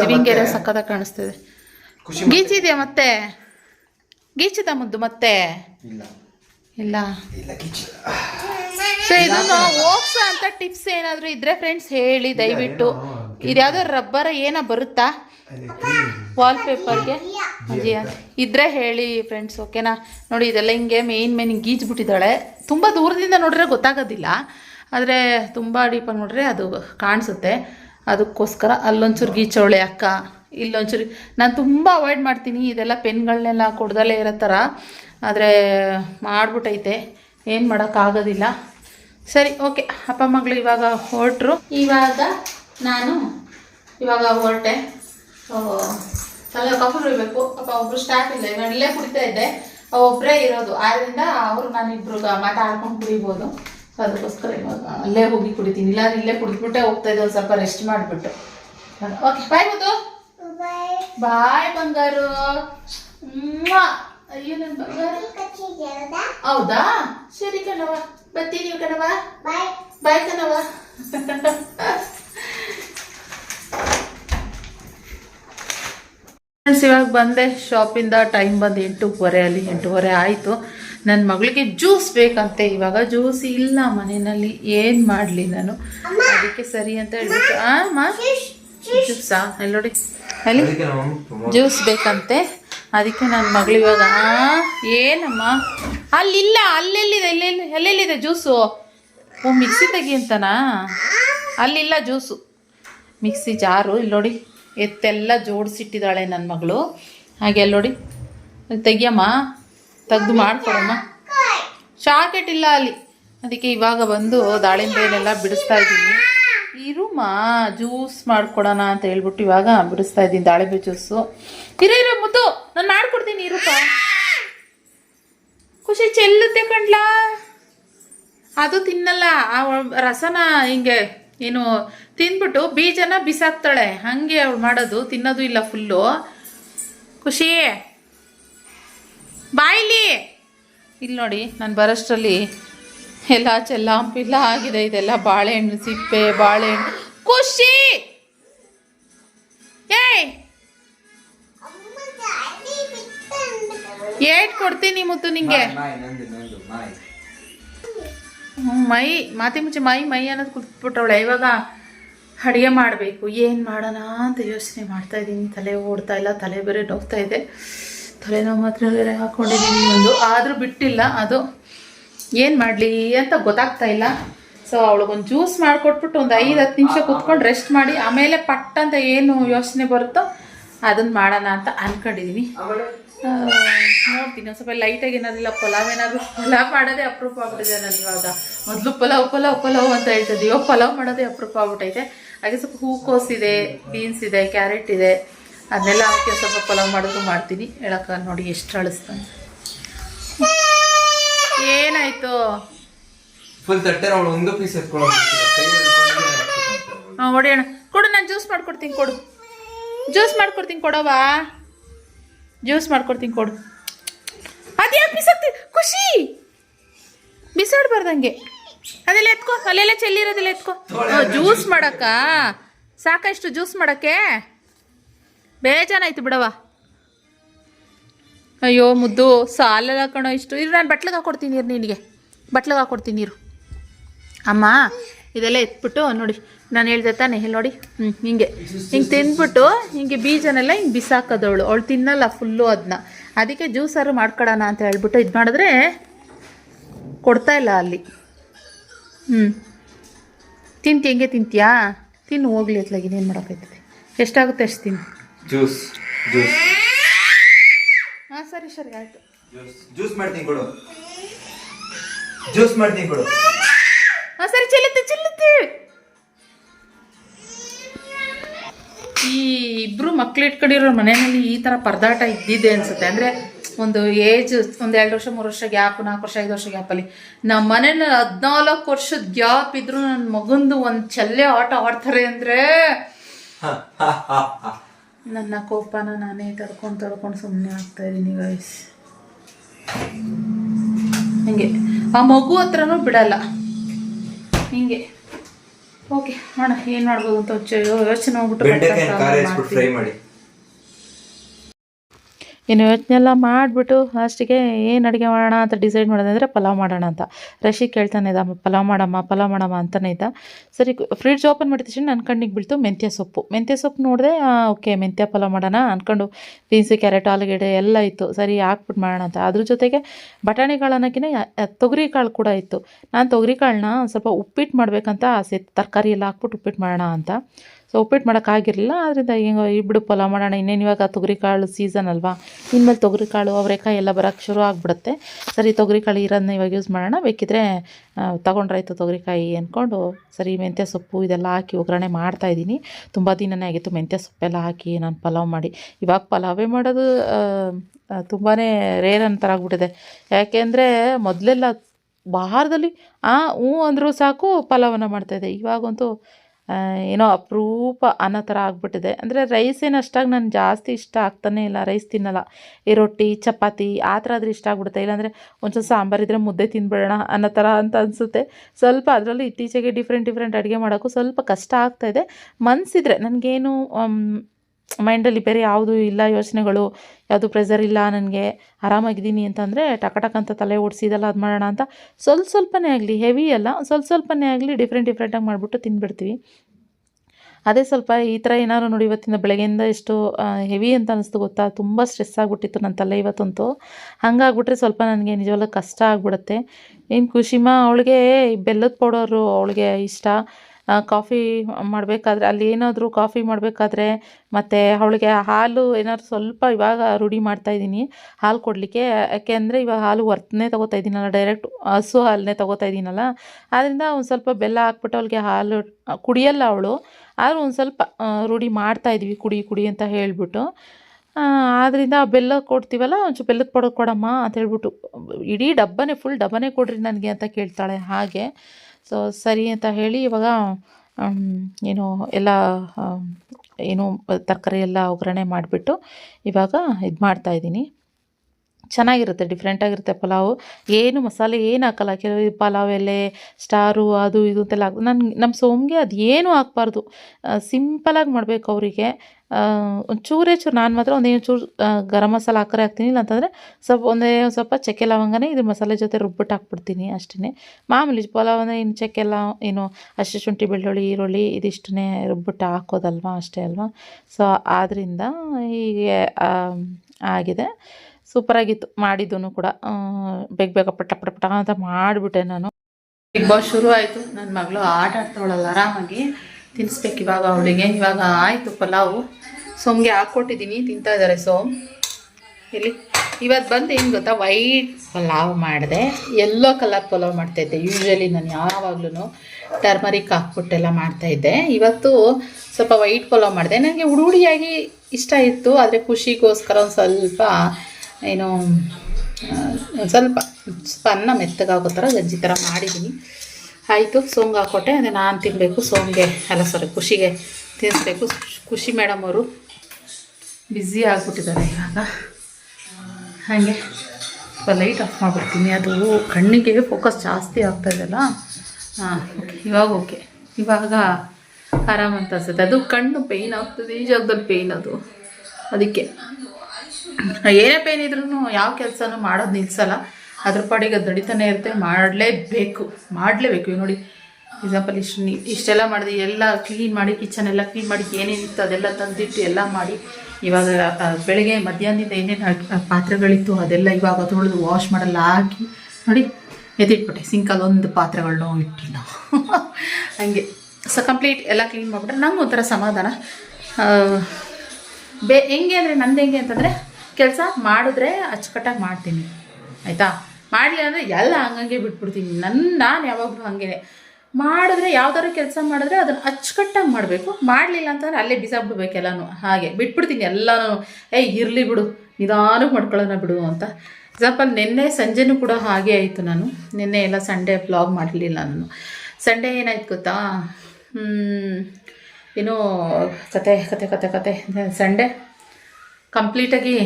ಲಿವಿಂಗ್ ಏರಿಯಾ ಸಖತ್ತಾಗಿ ಕಾಣಿಸ್ತಿದೆ. ಗೀಚಿದೆಯಾ ಮತ್ತೆ? ಗೀಚಿದ ಮುದ್ದು ಮತ್ತೆ? ಇಲ್ಲ. ಸೊ ಇದನ್ನು ಹೋಗ್ಸ ಅಂತ ಟಿಪ್ಸ್ ಏನಾದರೂ ಇದ್ರೆ ಫ್ರೆಂಡ್ಸ್ ಹೇಳಿ ದಯವಿಟ್ಟು. ಇದ್ಯಾವುದೋ ರಬ್ಬರ ಏನೋ ಬರುತ್ತಾ? ವಾಲ್ ಪೇಪರ್ಗೆ ಅಜ್ಜಿ ಇದ್ರೆ ಹೇಳಿ ಫ್ರೆಂಡ್ಸ್ ಓಕೆನಾ ನೋಡಿ ಇದೆಲ್ಲ ಹಿಂಗೆ ಮೇನ್ ಮೇನ್ ಗೀಜ್ಬಿಟ್ಟಿದ್ದಾಳೆ. ತುಂಬ ದೂರದಿಂದ ನೋಡಿದ್ರೆ ಗೊತ್ತಾಗೋದಿಲ್ಲ. ಆದರೆ ತುಂಬ ಡೀಪಾಗಿ ನೋಡಿದ್ರೆ ಅದು ಕಾಣಿಸುತ್ತೆ. ಅದಕ್ಕೋಸ್ಕರ ಅಲ್ಲೊಂಚೂರು ಗೀಚವಳೆ ಅಕ್ಕ ಇಲ್ಲೊಂಚೂರು. ನಾನು ತುಂಬ ಅವಾಯ್ಡ್ ಮಾಡ್ತೀನಿ ಇದೆಲ್ಲ ಪೆನ್ಗಳನ್ನೆಲ್ಲ ಕೊಡ್ದಲ್ಲೇ ಇರೋ ಥರ. ಆದರೆ ಮಾಡಿಬಿಟ್ಟೈತೆ. ಏನು ಮಾಡೋಕ್ಕಾಗೋದಿಲ್ಲ. ಸರಿ ಓಕೆ ಅಪ್ಪ ಮಗಳು ಇವಾಗ ಹೊರಟ್ರು. ಇವಾಗ ನಾನು ಇವಾಗ ಹೊರಟೆ. ತಲೆ ಕಾಫಿ ಕುಡಿಬೇಕು ಪಾಪ ಒಬ್ರು ಸ್ಟಾಫ್ ಇಲ್ಲ ನಾನು ಇಲ್ಲೇ ಕುಡಿತಾ ಇದ್ದೆ. ಒಬ್ಬರೇ ಇರೋದು. ಆದ್ರಿಂದ ಅವರು ನಾನಿಬ್ರು ಮಾತಾಡ್ಕೊಂಡು ಕುಡಿಬೋದು. ಸೊ ಅದಕ್ಕೋಸ್ಕರ ಇವಾಗ ಅಲ್ಲೇ ಹೋಗಿ ಕುಡಿತೀನಿ. ಇಲ್ಲ ಇಲ್ಲೇ ಕುಡಿದ್ಬಿಟ್ಟೆ ಹೋಗ್ತಾ ಇದ್ದೆ. ಒಂದು ಸ್ವಲ್ಪ ರೆಸ್ಟ್ ಮಾಡಿಬಿಟ್ಟು. ಓಕೆ ಬಾಯ್ ಮುದ್ದು ಬಾಯ್ ಬಂಗಾರು. ಅಯ್ಯೋ ನನ್ನ ಬಂಗಾರ. ಹೌದಾ? ಸರಿ ಕಣವ ಬರ್ತೀನಿ ಕಣವ ಬಾಯ್ ಕಣವ ಫ್ರೆಂಡ್ಸ್ ಇವಾಗ ಬಂದೆ. ಶಾಪಿಂದ ಟೈಮ್ ಬಂದು ಎಂಟೂವರೆ ಅಲ್ಲಿ ಎಂಟೂವರೆ ಆಯಿತು. ನನ್ನ ಮಗಳಿಗೆ ಜ್ಯೂಸ್ ಬೇಕಂತೆ. ಇವಾಗ ಜ್ಯೂಸ್ ಇಲ್ಲ ಮನೆಯಲ್ಲಿ. ಏನು ಮಾಡಲಿ ನಾನು? ಅದಕ್ಕೆ ಸರಿ ಅಂತ ಹೇಳ್ಬಿಟ್ಟು ಅಮ್ಮ? ಜ್ಯೂಸಾ ಅಲ್ಲಿ ನೋಡಿ. ಅಲ್ಲಿ? ಜ್ಯೂಸ್ ಬೇಕಂತೆ. ಅದಕ್ಕೆ ನನ್ನ ಮಗಳು ಇವಾಗ ಏನಮ್ಮ? ಅಲ್ಲಿಲ್ಲ ಅಲ್ಲೆಲ್ಲಿದೆ ಎಲ್ಲೆಲ್ಲಿ ಎಲ್ಲೆಲ್ಲಿದೆ ಜ್ಯೂಸು ಓ ಮಿಕ್ಸಿ ತೆಗಿ ಅಂತನಾ? ಅಲ್ಲಿಲ್ಲ ಜ್ಯೂಸು ಮಿಕ್ಸಿ ಜಾರು ಇಲ್ಲಿ ನೋಡಿ. ಎತ್ತೆಲ್ಲ ಜೋಡಿಸಿಟ್ಟಿದ್ದಾಳೆ ನನ್ನ ಮಗಳು. ಹಾಗೆ ಅಲ್ಲಿ ನೋಡಿ. ತೆಗಿಯಮ್ಮ. ತೆಗ್ದು ಮಾಡ್ಕೊಡಮ್ಮ. ಶಾಕೆಟ್ ಇಲ್ಲ ಅಲ್ಲಿ. ಅದಕ್ಕೆ ಇವಾಗ ಬಂದು ದಾಳಿಂಬೆನೆಲ್ಲ ಬಿಡಿಸ್ತಾ ಇದ್ದೀನಿ. ಇರುಮ್ಮ ಜ್ಯೂಸ್ ಮಾಡ್ಕೊಡೋಣ ಅಂತ ಹೇಳ್ಬಿಟ್ಟು ಇವಾಗ ಬಿಡಿಸ್ತಾ ಇದ್ದೀನಿ ದಾಳಿಂಬೆ ಜ್ಯೂಸು ಇರೋ ಇರೋ, ಮುದ್ದು. ನಾನು ಮಾಡ್ಕೊಡ್ತೀನಿ ಇರುಪ್ಪ ಖುಷಿ, ಚೆಲ್ಲುತ್ತೆ ಕಣ್ಲಾ. ಅದು ತಿನ್ನಲ್ಲ. ಆ ರಸನ ಹಿಂಗೆ ಏನು ತಿಂದ್ಬಿಟ್ಟು ಬೀಜನ ಬಿಸಾಕ್ತಾಳೆ. ಹಂಗೆ ಅವಳು ಮಾಡೋದು, ತಿನ್ನೋದು ಇಲ್ಲ ಫುಲ್ಲು ಖುಷಿ. ಬಾಯಿಲಿ. ಇಲ್ಲಿ ನೋಡಿ, ನಾನು ಬರೋಷ್ಟರಲ್ಲಿ ಎಲ್ಲ ಚೆಲ್ಲಾಂಪಿಲ್ಲ ಆಗಿದೆ, ಇದೆಲ್ಲ ಬಾಳೆಹಣ್ಣು, ಸಿಪ್ಪೆ, ಬಾಳೆಹಣ್ಣು. ಖುಷಿ. ಏಯ್. ಏಟ್ ಕೊಡ್ತೀನಿ ಮುತ್ತು ನಿಂಗೆ. ಮೈ ಮಾತಿ ಮುಂಚೆ ಮೈ ಮೈ ಅನ್ನೋದು ಕುತ್ಬಿಟ್ಟವಳೆ. ಇವಾಗ ಅಡುಗೆ ಮಾಡಬೇಕು. ಏನು ಮಾಡೋಣ ಅಂತ ಯೋಚನೆ ಮಾಡ್ತಾ ಇದ್ದೀನಿ. ತಲೆ ಓಡ್ತಾ ಇಲ್ಲ, ತಲೆ ಬೇರೆ ನೋಗ್ತಾ ಇದೆ. ತಲೆನೋವು ಮಾತ್ರ ಬೇರೆ ಹಾಕ್ಕೊಂಡಿದ್ದೀನಿ ಒಂದು. ಆದರೂ ಬಿಟ್ಟಿಲ್ಲ, ಅದು ಏನು ಮಾಡಲಿ ಅಂತ ಗೊತ್ತಾಗ್ತಾ ಇಲ್ಲ. ಸೊ ಅವಳಿಗೊಂದು ಜ್ಯೂಸ್ ಮಾಡಿಕೊಟ್ಬಿಟ್ಟು ಒಂದು ಐದು, ಹತ್ತು ನಿಮಿಷ ಕುತ್ಕೊಂಡು ರೆಸ್ಟ್ ಮಾಡಿ, ಆಮೇಲೆ ಪಟ್ ಅಂತ ಏನು ಯೋಚನೆ ಬರುತ್ತೋ ಅದನ್ನು ಮಾಡೋಣ ಅಂತ ಅಂದ್ಕೊಂಡಿದ್ದೀನಿ ನೋಡ್ತೀನಿ ಒಂದು ಸ್ವಲ್ಪ ಲೈಟಾಗಿ ಏನಾದ್ರಿಲ್ಲ ಪಲಾವ್ ಏನಾದ್ರು ಪಲಾವ್ ಮಾಡೋದೇ ಅಪ್ರೂಪ್ ಆಗ್ಬಿಟ್ಟಿದೆ ನಾನು ಇವಾಗ ಮೊದಲು ಪಲಾವ್ ಪಲಾವ್ ಪಲಾವ್ ಅಂತ ಹೇಳ್ತಿದ್ದೆ ಇವಾಗ ಪಲಾವ್ ಮಾಡೋದೇ ಅಪ್ರೂಪ್ ಆಗ್ಬಿಟ್ಟೈತೆ. ಹಾಗೆ ಸ್ವಲ್ಪ ಹೂಕೋಸ್ ಇದೆ ಬೀನ್ಸ್ ಇದೆ ಕ್ಯಾರೆಟ್ ಇದೆ ಅದನ್ನೆಲ್ಲ ಹಾಕಿ ಸ್ವಲ್ಪ ಪಲಾವ್ ಮಾಡಿದ್ರು ಮಾಡ್ತೀನಿ. ಹೇಳಕ್ಕ ನೋಡಿ ಎಷ್ಟು ಅಳಿಸ್ತಾನೆ ಏನಾಯ್ತು? ಫುಲ್ ತಟ್ಟೆ ಅವಳು ಒಂದು ಪೀಸ್ ಎತ್ಕೊಳ್ಳೋ ಕೈ ಹಿಡ್ಕೊಂಡು ಹಾಂ ಹೊಡೆಯೋಣ ಕೊಡು ನಾನು ಜ್ಯೂಸ್ ಮಾಡ್ಕೊಡ್ತೀನಿ ಕೊಡು. ಜ್ಯೂಸ್ ಮಾಡ್ಕೊಡ್ತೀನಿ ಕೊಡವಾ ಜ್ಯೂಸ್ ಮಾಡ್ಕೊಡ್ತೀನಿ ಕೊಡು ಅದ್ಯಾಕೆ ಬಿಸಾಕ್ತಿ ಖುಷಿ ಬಿಸಾಡ್ಬಾರ್ದಂಗೆ ಅದೆಲ್ಲ ಎತ್ಕೋ ಅಲ್ಲೆಲ್ಲ ಚೆಲ್ಲಿರೋದೆಲ್ಲ ಎತ್ಕೋ ಜ್ಯೂಸ್ ಮಾಡಕ್ಕ ಸಾಕಷ್ಟು ಜ್ಯೂಸ್ ಮಾಡಕ್ಕೆ ಬೇಜಾನಾಯ್ತು ಬಿಡವ ಅಯ್ಯೋ ಮುದ್ದು ಸಾಲಲ್ಲ ಕಣೋ ಇಷ್ಟು ಇರು ನಾನು ಬಟ್ಲಿಗೆ ಹಾಕೊಡ್ತೀನಿ ನೀರು ನಿನಗೆ ಬಟ್ಲಿಗೆ ಹಾಕೊಡ್ತೀನಿ ನೀರು ಅಮ್ಮ ಇದೆಲ್ಲ ಎತ್ಬಿಟ್ಟು ನೋಡಿ ನಾನು ಹೇಳ್ದೆ ತಾನೆ ಹೇಳಿ ನೋಡಿ. ಹ್ಞೂ ಹಿಂಗೆ. ಹಿಂಗೆ ತಿಂದ್ಬಿಟ್ಟು ಹಿಂಗೆ ಬೀಜನೆಲ್ಲ ಹಿಂಗೆ ಬಿಸಾಕೋದವಳು. ಅವಳು ತಿನ್ನಲ್ಲ ಫುಲ್ಲು ಅದನ್ನ ಅದಕ್ಕೆ ಜ್ಯೂಸಾರು ಮಾಡ್ಕೊಡೋಣ ಅಂತ ಹೇಳ್ಬಿಟ್ಟು ಇದು ಮಾಡಿದ್ರೆ ಕೊಡ್ತಾ ಇಲ್ಲ ಅಲ್ಲಿ. ಹ್ಞೂ ತಿಂತಿ ಹೆಂಗೆ ತಿಂತೀಯಾ? ತಿನ್ನು ಹೋಗ್ಲಿ ಅತ್ಲಾಗಿ ಏನು ಮಾಡೋಕ್ಕೈತದೆ ಎಷ್ಟಾಗುತ್ತೆ ಅಷ್ಟು ತಿನ್ನು. ಜ್ಯೂಸ್ ಜ್ಯೂಸ್ ಹಾಂ ಸರಿ ಸರಿ ಆಯಿತು. ಜ್ಯೂಸ್ ಜ್ಯೂಸ್ ಮಾಡ್ತೀನಿ ಕೊಡು. ಜ್ಯೂಸ್ ಮಾಡ್ತೀನಿ ಕೊಡು. ಹಾಂ, ಸರಿ, ಚೆಲ್ಲುತ್ತೆ ಚೆಲ್ಲುತ್ತೆ. ಈ ಇಬ್ರು ಮಕ್ಳು ಇಟ್ಕೊಂಡಿರೋ ಮನೆಯಲ್ಲಿ ಈ ಥರ ಪರದಾಟ ಇದ್ದಿದೆ ಅನ್ಸುತ್ತೆ. ಅಂದರೆ ಒಂದು ಏಜ್ ಒಂದು ಎರಡು ವರ್ಷ, ಮೂರು ವರ್ಷ ಗ್ಯಾಪ್ ನಾಲ್ಕು ವರ್ಷ, ಐದು ವರ್ಷ ಗ್ಯಾಪಲ್ಲಿ ನಮ್ಮ ಮನೇಲಿ ಹದಿನಾಲ್ಕು ವರ್ಷದ ಗ್ಯಾಪ್ ಇದ್ರು ನನ್ನ ಮಗಂದು ಒಂದು ಚಲ್ಲೆ ಆಟ ಆಡ್ತಾರೆ ಅಂದರೆ. ನನ್ನ ಕೋಪನ ನಾನೇ ತಡ್ಕೊಂಡು ತಡ್ಕೊಂಡು ಸುಮ್ಮನೆ ಆಗ್ತಾ ಇದ್ದೀನಿ ಗೈಸ್ ಹಂಗೆ. ಆ ಮಗು ಹತ್ರನೂ ಬಿಡಲ್ಲ. ಹಿಂಗೆ. ಓಕೆ ನೋಡೋಣ ಏನು ಮಾಡ್ಬೋದು ಅಂತ ಯೋಚನೆ ಹೋಗ್ಬಿಟ್ಟು ಫ್ರೈ ಮಾಡಿ. ಇನ್ನು ಯೋಚನೆ ಎಲ್ಲ ಮಾಡಿಬಿಟ್ಟು ಲಾಸ್ಟಿಗೆ ಏನು ಅಡುಗೆ ಮಾಡೋಣ ಅಂತ ಡಿಸೈಡ್ ಮಾಡೋದಂದರೆ ಪಲಾವ್ ಮಾಡೋಣ ಅಂತ. ರಶಿ ಕೇಳ್ತಾನೆ ಇದ್ದ "ಅಮ್ಮ, ಪಲಾವ್ ಮಾಡಮ್ಮ ಪಲಾವ್ ಮಾಡಮ್ಮ ಅಂತಲೇ ಇದ್ದ. ಸರಿ ಫ್ರಿಡ್ಜ್ ಓಪನ್ ಮಾಡಿದ ನನ್ನ ಕಣ್ಣಿಗೆ ಬಿಳ್ತು ಮೆಂತ್ಯ ಸೊಪ್ಪು. ಮೆಂತ್ಯ ಸೊಪ್ಪು ನೋಡಿದೆ ಓಕೆ ಮೆಂತ್ಯ ಪಲಾವ್ ಮಾಡೋಣ ಅಂದ್ಕೊಂಡು ಬೀನ್ಸು ಕ್ಯಾರೆಟ್ ಆಲೂಗೆಡ್ಡೆ ಎಲ್ಲ ಇತ್ತು. ಸರಿ ಹಾಕ್ಬಿಟ್ಟು ಮಾಡೋಣ ಅಂತ. ಅದ್ರ ಜೊತೆಗೆ ಬಟಾಣಿ ಕಾಳು ಅನ್ನೋಕ್ಕಿಂತ ತೊಗರಿ ಕಾಳು ಕೂಡ ಇತ್ತು. ನಾನು ತೊಗರಿ ಕಾಳನ್ನ ಸ್ವಲ್ಪ ಉಪ್ಪಿಟ್ಟು ಮಾಡಬೇಕಂತ ಆಸೆ ತರಕಾರಿ ಎಲ್ಲ ಹಾಕ್ಬಿಟ್ಟು ಉಪ್ಪಿಟ್ಟು ಮಾಡೋಣ ಅಂತ. ಸೊ ಉಪ್ಪಿಟ್ಟು ಮಾಡೋಕ್ಕಾಗಿರಲಿಲ್ಲ. ಆದ್ದರಿಂದ ಹಿಂಗೆ ಇಬ್ಬಿಡು ಪಲಾವ್ ಮಾಡೋಣ. ಇನ್ನೇನು ಇವಾಗ ತೊಗರಿಕಾಳು ಸೀಸನ್ ಅಲ್ವಾ? ಇನ್ಮೇಲೆ ತೊಗರಿಕಾಳು, ಅವರೆಕಾಯಿ ಎಲ್ಲ ಬರೋಕ್ಕೆ ಶುರು ಆಗಿಬಿಡುತ್ತೆ. ಸರಿ, ತೊಗರಿಕಾಳು ಇರೋದನ್ನ ಇವಾಗ ಯೂಸ್ ಮಾಡೋಣ. ಬೇಕಿದ್ರೆ ತೊಗೊಂಡ್ರಾಯ್ತು ತೊಗರಿಕಾಯಿ ಅಂದ್ಕೊಂಡು ಸರಿ, ಮೆಂತ್ಯ ಸೊಪ್ಪು ಇದೆಲ್ಲ ಹಾಕಿ ಒಗ್ಗರಣೆ ಮಾಡ್ತಾಯಿದ್ದೀನಿ ತುಂಬ ದಿನನೇ ಆಗಿತ್ತು ಮೆಂತ್ಯ ಸೊಪ್ಪೆಲ್ಲ ಹಾಕಿ ನಾನು ಪಲಾವ್ ಮಾಡಿ. ಇವಾಗ ಪಲಾವೇ ಮಾಡೋದು ತುಂಬಾ ರೇರ್ ಅಂತಾರ ಆಗ್ಬಿಟ್ಟಿದೆ. ಯಾಕೆಂದರೆ ಮೊದಲೆಲ್ಲ ವಾರದಲ್ಲಿ ಆ ಹ್ಞೂ ಅಂದರೂ ಸಾಕು, ಪಲಾವನ್ನ ಮಾಡ್ತಾಯಿದ್ದೆ ಇವಾಗಂತೂ ಏನೋ ಅಪರೂಪ ಅನ್ನೋ ಥರ ಆಗಿಬಿಟ್ಟಿದೆ. ಅಂದರೆ ರೈಸ್ ಏನು ಅಷ್ಟಾಗಿ ನಾನು ಜಾಸ್ತಿ ಇಷ್ಟ ಆಗ್ತಾನೇ ಇಲ್ಲ. ರೈಸ್ ತಿನ್ನಲ್ಲ. ಈ ರೊಟ್ಟಿ, ಚಪಾತಿ ಆ ಥರ ಆದರೆ ಇಷ್ಟ ಆಗ್ಬಿಡುತ್ತೆ. ಇಲ್ಲಾಂದರೆ ಒಂಚೂರು ಸಾಂಬಾರು ಇದ್ದರೆ ಮುದ್ದೆ ತಿನ್ಬಿಡೋಣ ಅನ್ನೋ ಥರ ಅಂತ ಅನಿಸುತ್ತೆ. ಸ್ವಲ್ಪ ಅದರಲ್ಲೂ ಇತ್ತೀಚೆಗೆ ಡಿಫ್ರೆಂಟ್ ಡಿಫ್ರೆಂಟ್ ಅಡುಗೆ ಮಾಡೋಕ್ಕೂ ಸ್ವಲ್ಪ ಕಷ್ಟ ಆಗ್ತಾಯಿದೆ ಮನಸ್ಸಿದ್ರೆ ನನಗೇನು ಮೈಂಡಲ್ಲಿ ಬೇರೆ ಯಾವುದೂ ಇಲ್ಲ ಯೋಚನೆಗಳು, ಯಾವುದು ಪ್ರೆಸರ್ ಇಲ್ಲ, ನನಗೆ ಆರಾಮಾಗಿದ್ದೀನಿ ಅಂತಂದರೆ ಟಕ ಟಕ್ ಅಂತ ತಲೆ ಓಡಿಸಿದೆಲ್ಲ ಅದು ಮಾಡೋಣ ಅಂತ ಸ್ವಲ್ಪ ಸ್ವಲ್ಪನೇ ಆಗಲಿ ಹೆವಿ ಅಲ್ಲ, ಸ್ವಲ್ಪ ಸ್ವಲ್ಪನೇ ಆಗಲಿ ಡಿಫ್ರೆಂಟ್ ಡಿಫ್ರೆಂಟಾಗಿ ಮಾಡಿಬಿಟ್ಟು ತಿಂದುಬಿಡ್ತೀವಿ ಅದೇ ಸ್ವಲ್ಪ ಈ ಥರ ಏನಾದ್ರು ನೋಡಿ ಇವತ್ತಿಂದ ಬೆಳಗ್ಗೆಯಿಂದ ಎಷ್ಟು ಹೆವಿ ಅಂತ ಅನಿಸ್ತು ಗೊತ್ತಾ? ತುಂಬ ಸ್ಟ್ರೆಸ್ ಆಗಿಬಿಟ್ಟಿತ್ತು ನನ್ನ ತಲೆ ಇವತ್ತಂತೂ. ಹಂಗಾಗ್ಬಿಟ್ರೆ ಸ್ವಲ್ಪ ನನಗೆ ನಿಜವಾಗ್ಲೂ ಕಷ್ಟ ಆಗ್ಬಿಡುತ್ತೆ. ಏನು ಖುಷಿಮಾ ಅವಳಿಗೆ ಬೆಲ್ಲದ ಪೌಡರು ಅವಳಿಗೆ ಇಷ್ಟ. ಕಾಫಿ ಮಾಡಬೇಕಾದ್ರೆ ಅಲ್ಲಿ ಏನಾದರೂ ಕಾಫಿ ಮಾಡಬೇಕಾದ್ರೆ ಮತ್ತು ಅವಳಿಗೆ ಹಾಲು ಏನಾದ್ರು ಸ್ವಲ್ಪ ಇವಾಗ ರೂಢಿ ಮಾಡ್ತಾಯಿದ್ದೀನಿ ಹಾಲು ಕೊಡಲಿಕ್ಕೆ. ಯಾಕೆ ಅಂದರೆ ಇವಾಗ ಹಾಲು ಹೊರ್ತನೇ ತೊಗೋತಾ ಇದ್ದೀನಲ್ಲ ಡೈರೆಕ್ಟ್ ಹಸು ಹಾಲನ್ನೇ ತೊಗೋತಾ ಇದ್ದೀನಲ್ಲ. ಆದ್ದರಿಂದ ಒಂದು ಸ್ವಲ್ಪ ಬೆಲ್ಲ ಹಾಕ್ಬಿಟ್ಟು ಅವಳಿಗೆ ಹಾಲು ಕುಡಿಯಲ್ಲ ಅವಳು. ಆದರೂ ಒಂದು ಸ್ವಲ್ಪ ರೂಢಿ ಮಾಡ್ತಾ ಇದ್ವಿ, ಕುಡಿ ಕುಡಿ ಅಂತ ಹೇಳಿಬಿಟ್ಟು. ಆದ್ದರಿಂದ ಬೆಲ್ಲ ಕೊಡ್ತೀವಲ್ಲ, ಒಂಚೂರು ಬೆಲ್ಲದ ಪೌಡರ್ ಕೊಡಮ್ಮ ಅಂತ ಹೇಳ್ಬಿಟ್ಟು, ಇಡೀ ಡಬ್ಬನೇ ಫುಲ್ ಡಬ್ಬನೇ ಕೊಡ್ರಿ ನನಗೆ ಅಂತ ಕೇಳ್ತಾಳೆ ಹಾಗೆ. ಸೊ ಸರಿ ಅಂತ ಹೇಳಿ ಇವಾಗ ಏನು ಎಲ್ಲ ಏನು ತರಕಾರಿ ಎಲ್ಲ ಒಗ್ಗರಣೆ ಮಾಡಿಬಿಟ್ಟು ಇವಾಗ ಇದು ಮಾಡ್ತಾಯಿದ್ದೀನಿ ಚೆನ್ನಾಗಿರುತ್ತೆ ಡಿಫ್ರೆಂಟಾಗಿರುತ್ತೆ ಪಲಾವು ಏನು ಮಸಾಲೆ ಏನು ಹಾಕಲ್ಲ. ಕೆಲವು ಪಲಾವ್ ಎಲೆ, ಸ್ಟಾರು, ಅದು ಇದು ಅಂತೆಲ್ಲ ಹಾಕಿ ನನ್ನ ನಮ್ಮ ಸೋಮ್ಗೆ ಅದು ಏನೂ ಹಾಕ್ಬಾರ್ದು. ಸಿಂಪಲಾಗಿ ಮಾಡಬೇಕು ಅವರಿಗೆ. ಒಂಚೂರೇ ಚೂರು, ನಾನು ಮಾತ್ರ ಒಂದೇ ಚೂರು ಗರಂ ಮಸಾಲ ಹಾಕರೆ ಹಾಕ್ತೀನಿ. ಇಲ್ಲ ಅಂತಂದರೆ ಸ್ವಲ್ಪ ಒಂದೇ ಒಂದು ಸ್ವಲ್ಪ ಚಕ್ಕೆ ಲವಂಗನೇ ಇದು ಮಸಾಲೆ ಜೊತೆ ರುಬ್ಬಿಟ್ಟು ಹಾಕ್ಬಿಡ್ತೀನಿ ಅಷ್ಟೇ ಮಾಮೂಲಿ ಪಲಾವ್ ಅಂದರೆ ಇನ್ನು ಚಕ್ಕೆ ಎಲ್ಲ ಏನು ಅಷ್ಟು ಶುಂಠಿ, ಬೆಳ್ಳುಳ್ಳಿ, ಈರುಳ್ಳಿ ಇದಿಷ್ಟನ್ನೇ ರುಬ್ಬಿಟ್ಟು ಹಾಕೋದಲ್ವ ಅಷ್ಟೇ ಅಲ್ವಾ? ಸೊ ಆದ್ದರಿಂದ ಹೀಗೆ ಆಗಿದೆ. ಸೂಪರಾಗಿತ್ತು ಮಾಡಿದ್ದು ಕೂಡ. ಬೇಗ ಬೇಗ ಪಟ ಪಟ ಪಟ ಅಂತ ಮಾಡಿಬಿಟ್ಟೆ ನಾನು. ಬಿಗ್ ಬಾಸ್ ಶುರು ಆಯಿತು. ನನ್ನ ಮಗಳು ಆಟ ಆಡ್ತಾವಳಲ್ಲ, ಆರಾಮಾಗಿ ತಿನ್ನಿಸ್ಬೇಕು ಇವಾಗ ಅವಳಿಗೆ. ಇವಾಗ ಆಯಿತು ಪಲಾವು. ಸೋಮ್ಗೆ ಹಾಕ್ಕೊಟ್ಟಿದ್ದೀನಿ ತಿಂತಾ ಇದ್ದಾರೆ ಸೋಮ್. ಇಲ್ಲಿ ಇವತ್ತು ಬಂದು ಏನು ಗೊತ್ತಾ? ವೈಟ್ ಪಲಾವ್ ಮಾಡಿದೆ. ಎಲ್ಲೋ ಕಲರ್ ಪಲಾವ್ ಮಾಡ್ತಾಯಿದ್ದೆ ಯೂಶ್ವಲಿ ನಾನು ಯಾವಾಗ್ಲೂ ಟರ್ಮರಿಕ್ ಹಾಕ್ಬಿಟ್ಟೆಲ್ಲ ಮಾಡ್ತಾಯಿದ್ದೆ ಇವತ್ತು ಸ್ವಲ್ಪ ವೈಟ್ ಪಲಾವ್ ಮಾಡಿದೆ. ನನಗೆ ಹುಡುಗಿಯಾಗಿ ಇಷ್ಟ ಇತ್ತು, ಆದರೆ ಖುಷಿಗೋಸ್ಕರ ಒಂದು ಸ್ವಲ್ಪ ಏನು ಸ್ವಲ್ಪ ಸ್ವಲ್ಪ ಅನ್ನ ಮೆತ್ತಗಾಗೋ ಥರ ಗಂಜಿ ಥರ ಮಾಡಿದ್ದೀನಿ ಆಯಿತು, ಸೋಂಗ್ ಹಾಕ್ಕೊಟ್ಟೆ ಅದೇ ನಾನು ತಿನ್ನಬೇಕು ಸೋಂಗೆ, ಅಲ್ಲ ಸಾರಿ ಖುಷಿಗೆ ತಿನ್ನಿಸ್ಬೇಕು ಖುಷಿ ಮೇಡಮ್ ಅವರು ಬ್ಯುಸಿ ಆಗಿಬಿಟ್ಟಿದ್ದಾರೆ ಇವಾಗ. ಹಾಗೆ, ಸ್ವಲ್ಪ ಲೈಟ್ ಆಫ್ ಮಾಡಿಬಿಡ್ತೀನಿ. ಅದು ಕಣ್ಣಿಗೆ ಫೋಕಸ್ ಜಾಸ್ತಿ ಆಗ್ತಾ ಇದೆಯಲ್ಲ ಹಾಂ ಓಕೆ ಇವಾಗ ಓಕೆ ಇವಾಗ ಆರಾಮ ಅಂತ ಅನ್ಸುತ್ತೆ. ಅದು ಕಣ್ಣು ಪೇಯ್ನ್ ಆಗ್ತದೆ, ಈ ಜಾಗದಲ್ಲಿ ಪೇಯ್ನ್ ಅದು. ಅದಕ್ಕೆ. ಏನೇ ಪೇನ್ ಇದ್ರೂ ಯಾವ ಕೆಲಸನೂ ಮಾಡೋದು ನಿಲ್ಸಲ್ಲ. ಅದ್ರ ಪಾಡಿಗೆ ಅದು ನಡೀತಾನೆ ಇರುತ್ತೆ. ಮಾಡಲೇಬೇಕು. ಮಾಡಲೇಬೇಕು. ಈಗ ನೋಡಿ ಎಕ್ಸಾಂಪಲ್ ಇಷ್ಟು ನೀ, ಇಷ್ಟೆಲ್ಲ ಮಾಡಿದೆ, ಎಲ್ಲ ಕ್ಲೀನ್ ಮಾಡಿ ಕಿಚನ್ ಎಲ್ಲ ಕ್ಲೀನ್ ಮಾಡಿ ಏನೇನಿತ್ತು ಅದೆಲ್ಲ ತಂದಿಟ್ಟು ಎಲ್ಲ ಮಾಡಿ, ಇವಾಗ ಬೆಳಗ್ಗೆ ಮಧ್ಯಾಹ್ನದಿಂದ ಏನೇನು ಪಾತ್ರೆಗಳಿತ್ತು ಅದೆಲ್ಲ ಇವಾಗ ತೊಳೆದು ವಾಶ್ ಮಾಡಲ್ಲ ಹಾಕಿ ನೋಡಿ ಎತ್ತಿಟ್ಬಿಟ್ಟೆ ಸಿಂಕಲ್ಲಿ ಒಂದು ಪಾತ್ರೆಗಳನ್ನೂ ಇಟ್ಟಿಲ್ಲ. ಹಂಗೆ. ಸೊ ಕಂಪ್ಲೀಟ್ ಎಲ್ಲ ಕ್ಲೀನ್ ಮಾಡಿಬಿಟ್ರೆ ನಂಗೆ ಒಂಥರ ಸಮಾಧಾನ ಬೇ, ಹೆಂಗೆ ಅಂದರೆ ನಂದು ಹೆಂಗೆ ಅಂತಂದರೆ ಕೆಲಸ ಮಾಡಿದ್ರೆ ಅಚ್ಚುಕಟ್ಟಾಗಿ ಮಾಡ್ತೀನಿ. ಆಯಿತಾ? ಮಾಡಲಿಲ್ಲ ಅಂದರೆ ಎಲ್ಲ ಹಂಗಂಗೆ ಬಿಟ್ಬಿಡ್ತೀನಿ. ನನ್ನ ನಾನು ಯಾವಾಗಲೂ ಹಾಗೇನೆ. ಮಾಡಿದ್ರೆ ಯಾವ್ದಾದ್ರು ಕೆಲಸ ಮಾಡಿದ್ರೆ ಅದನ್ನು ಅಚ್ಚುಕಟ್ಟಾಗಿ ಮಾಡಬೇಕು. ಮಾಡಲಿಲ್ಲ ಅಂತಂದ್ರೆ ಅಲ್ಲೇ ಬಿಸಾಕ್ಬಿಡ್ಬೇಕು ಎಲ್ಲನೂ. ಹಾಗೆ, ಬಿಟ್ಬಿಡ್ತೀನಿ ಎಲ್ಲನೂ. ಏಯ್, ಇರಲಿ ಬಿಡು. ನಿಧಾನಕ್ಕೆ ಮಾಡ್ಕೊಳ್ಳೋಣ ಬಿಡು ಅಂತ. ಎಕ್ಸಾಂಪಲ್ ನಿನ್ನೆ ಸಂಜೆನೂ ಕೂಡ ಹಾಗೆ ಆಯಿತು ನಾನು. ನಿನ್ನೆ ಎಲ್ಲ ಸಂಡೇ ಬ್ಲಾಗ್ ಮಾಡಲಿಲ್ಲ ನಾನು. ಸಂಡೇ ಏನಾಯ್ತು ಗೊತ್ತಾ? ಏನೋ ಕತೆ ಕತೆ ಕತೆ ಕತೆ. ಸಂಡೇ ಕಂಪ್ಲೀಟಾಗಿ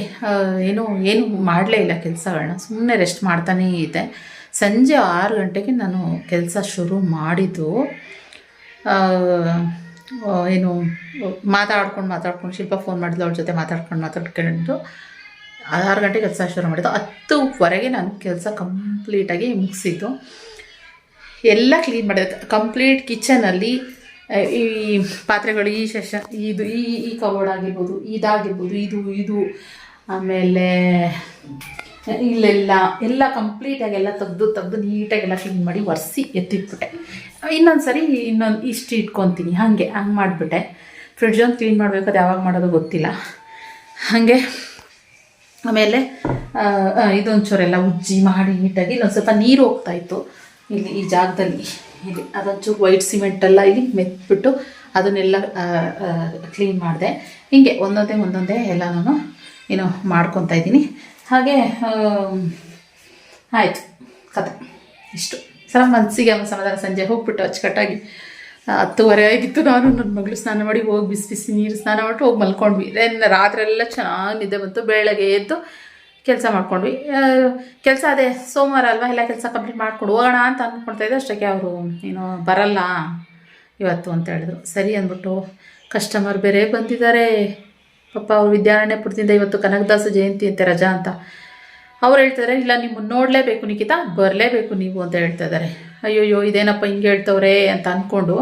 ಏನು ಏನು ಮಾಡಲೇ ಇಲ್ಲ ಕೆಲಸಗಳನ್ನ ಸುಮ್ಮನೆ ರೆಸ್ಟ್ ಮಾಡ್ತಾನೇ ಇದ್ದೆ. ಸಂಜೆ ಆರು ಗಂಟೆಗೆ ನಾನು ಕೆಲಸ ಶುರು ಮಾಡಿದ್ದು. ಏನು, ಮಾತಾಡ್ಕೊಂಡು ಮಾತಾಡ್ಕೊಂಡು, ಶಿಲ್ಪ ಫೋನ್ ಮಾಡಿದ್ಲು, ಅವ್ರ ಜೊತೆ ಮಾತಾಡ್ಕೊಂಡು ಮಾತಾಡ್ಕೊಂಡು ಆರು ಗಂಟೆಗೆ ಕೆಲಸ ಶುರು ಮಾಡಿದ್ದು. ಹತ್ತುವರೆಗೆ ನಾನು ಕೆಲಸ ಕಂಪ್ಲೀಟಾಗಿ ಮುಗಿಸಿದ್ದು. ಎಲ್ಲ ಕ್ಲೀನ್ ಮಾಡಿದೆ. ಕಂಪ್ಲೀಟ್ ಕಿಚನಲ್ಲಿ ಈ ಪಾತ್ರೆಗಳು, ಈ ಶಶ, ಇದು, ಈ ಈ ಕಬೋರ್ಡ್ ಆಗಿರ್ಬೋದು, ಇದಾಗಿರ್ಬೋದು, ಇದು ಇದು, ಆಮೇಲೆ ಇಲ್ಲೆಲ್ಲ, ಎಲ್ಲ ಕಂಪ್ಲೀಟಾಗಿ ಎಲ್ಲ ತೆಗ್ದು ತೆಗ್ದು ನೀಟಾಗೆಲ್ಲ ಕ್ಲೀನ್ ಮಾಡಿ ಒರೆಸಿ ಎತ್ತಿಟ್ಬಿಟ್ಟೆ. ಇನ್ನೊಂದು ಸರಿ ಇನ್ನೊಂದು ಇಷ್ಟು ಇಟ್ಕೊತೀನಿ, ಹಾಗೆ, ಹಂಗೆ ಮಾಡಿಬಿಟ್ಟೆ. ಫ್ರಿಡ್ಜ್ ಒಂದು ಕ್ಲೀನ್ ಮಾಡಬೇಕು, ಅದು ಯಾವಾಗ ಮಾಡೋದು ಗೊತ್ತಿಲ್ಲ. ಹಾಗೆ, ಆಮೇಲೆ ಇದೊಂಚೂರೆಲ್ಲ ಉಜ್ಜಿ ಮಾಡಿ ನೀಟಾಗಿ ಇಲ್ಲೊಂದು ಸ್ವಲ್ಪ ನೀರು ಹೋಗ್ತಾಯಿತ್ತು ಇಲ್ಲಿ ಈ ಜಾಗದಲ್ಲಿ. ಇಲ್ಲಿ ಅದೊಂಚೂರು ವೈಟ್ ಸಿಮೆಂಟ್ ಎಲ್ಲ ಇಲ್ಲಿ ಮೆತ್ಬಿಟ್ಟು ಅದನ್ನೆಲ್ಲ ಕ್ಲೀನ್ ಮಾಡಿದೆ. ಹೀಗೆ ಒಂದೊಂದೇ ಒಂದೊಂದೇ ಎಲ್ಲ ನಾನು ಏನು ಮಾಡ್ಕೊತಾ ಇದ್ದೀನಿ. ಹಾಗೆ ಆಯಿತು, ಕತೆ. ಇಷ್ಟು. ಸಲ ಮನಸ್ಸಿಗೆ ಒಂದು ಸಮಾಧಾನ. ಸಂಜೆ ಹೋಗ್ಬಿಟ್ಟು ಅಚ್ಚುಕಟ್ಟಾಗಿ ಹತ್ತುವರೆ ಆಗಿತ್ತು ನಾನು. ನನ್ನ ಮಗಳು ಸ್ನಾನ ಮಾಡಿ ಹೋಗಿ ಬಿಸಿ ಬಿಸಿ ನೀರು ಸ್ನಾನ ಮಾಡಿ ಹೋಗಿ ಮಲ್ಕೊಂಡ್ವಿ. ದೆನ್ ರಾತ್ರಿ ಎಲ್ಲ ಚೆನ್ನಾಗಿ ನಿದ್ದೆ ಬೆಳಗ್ಗೆ ಎದ್ದು ಕೆಲಸ ಮಾಡ್ಕೊಂಡ್ವಿ. ಕೆಲಸ ಅದೇ ಸೋಮವಾರ ಅಲ್ವಾ? ಎಲ್ಲ ಕೆಲಸ ಕಂಪ್ಲೀಟ್ ಮಾಡ್ಕೊಂಡು, ಹೋಗೋಣ ಅಂತ ಅಂದ್ಕೊಳ್ತಾ ಇದ್ದೆ. ಅಷ್ಟಕ್ಕೆ ಅವರು ಏನು ಬರಲ್ಲ ಇವತ್ತು ಅಂತ ಹೇಳಿದ್ರು. ಸರಿ ಅಂದ್ಬಿಟ್ಟು ಕಸ್ಟಮರ್ ಬೇರೆ ಬಂದಿದ್ದಾರೆ. ಪಾಪ ಅವ್ರು ವಿದ್ಯಾರಣ್ಯಪುರದಿಂದ ಇವತ್ತು ಕನಕದಾಸ ಜಯಂತಿ ಅಂತೆ ರಜಾ ಅಂತ. ಅವ್ರು ಹೇಳ್ತಾರೆ ಇಲ್ಲ ನಿಮ್ಮನ್ನು ನೋಡಲೇಬೇಕು ನಿಖಿತಾ, ಬರಲೇಬೇಕು ನೀವು ಅಂತ ಹೇಳ್ತಾ ಇದ್ದಾರೆ. ಅಯ್ಯೋಯ್ಯೋ, ಇದೇನಪ್ಪ ಹಿಂಗೆ ಹೇಳ್ತವ್ರೆ ಅಂತ ಅಂದ್ಕೊಂಡು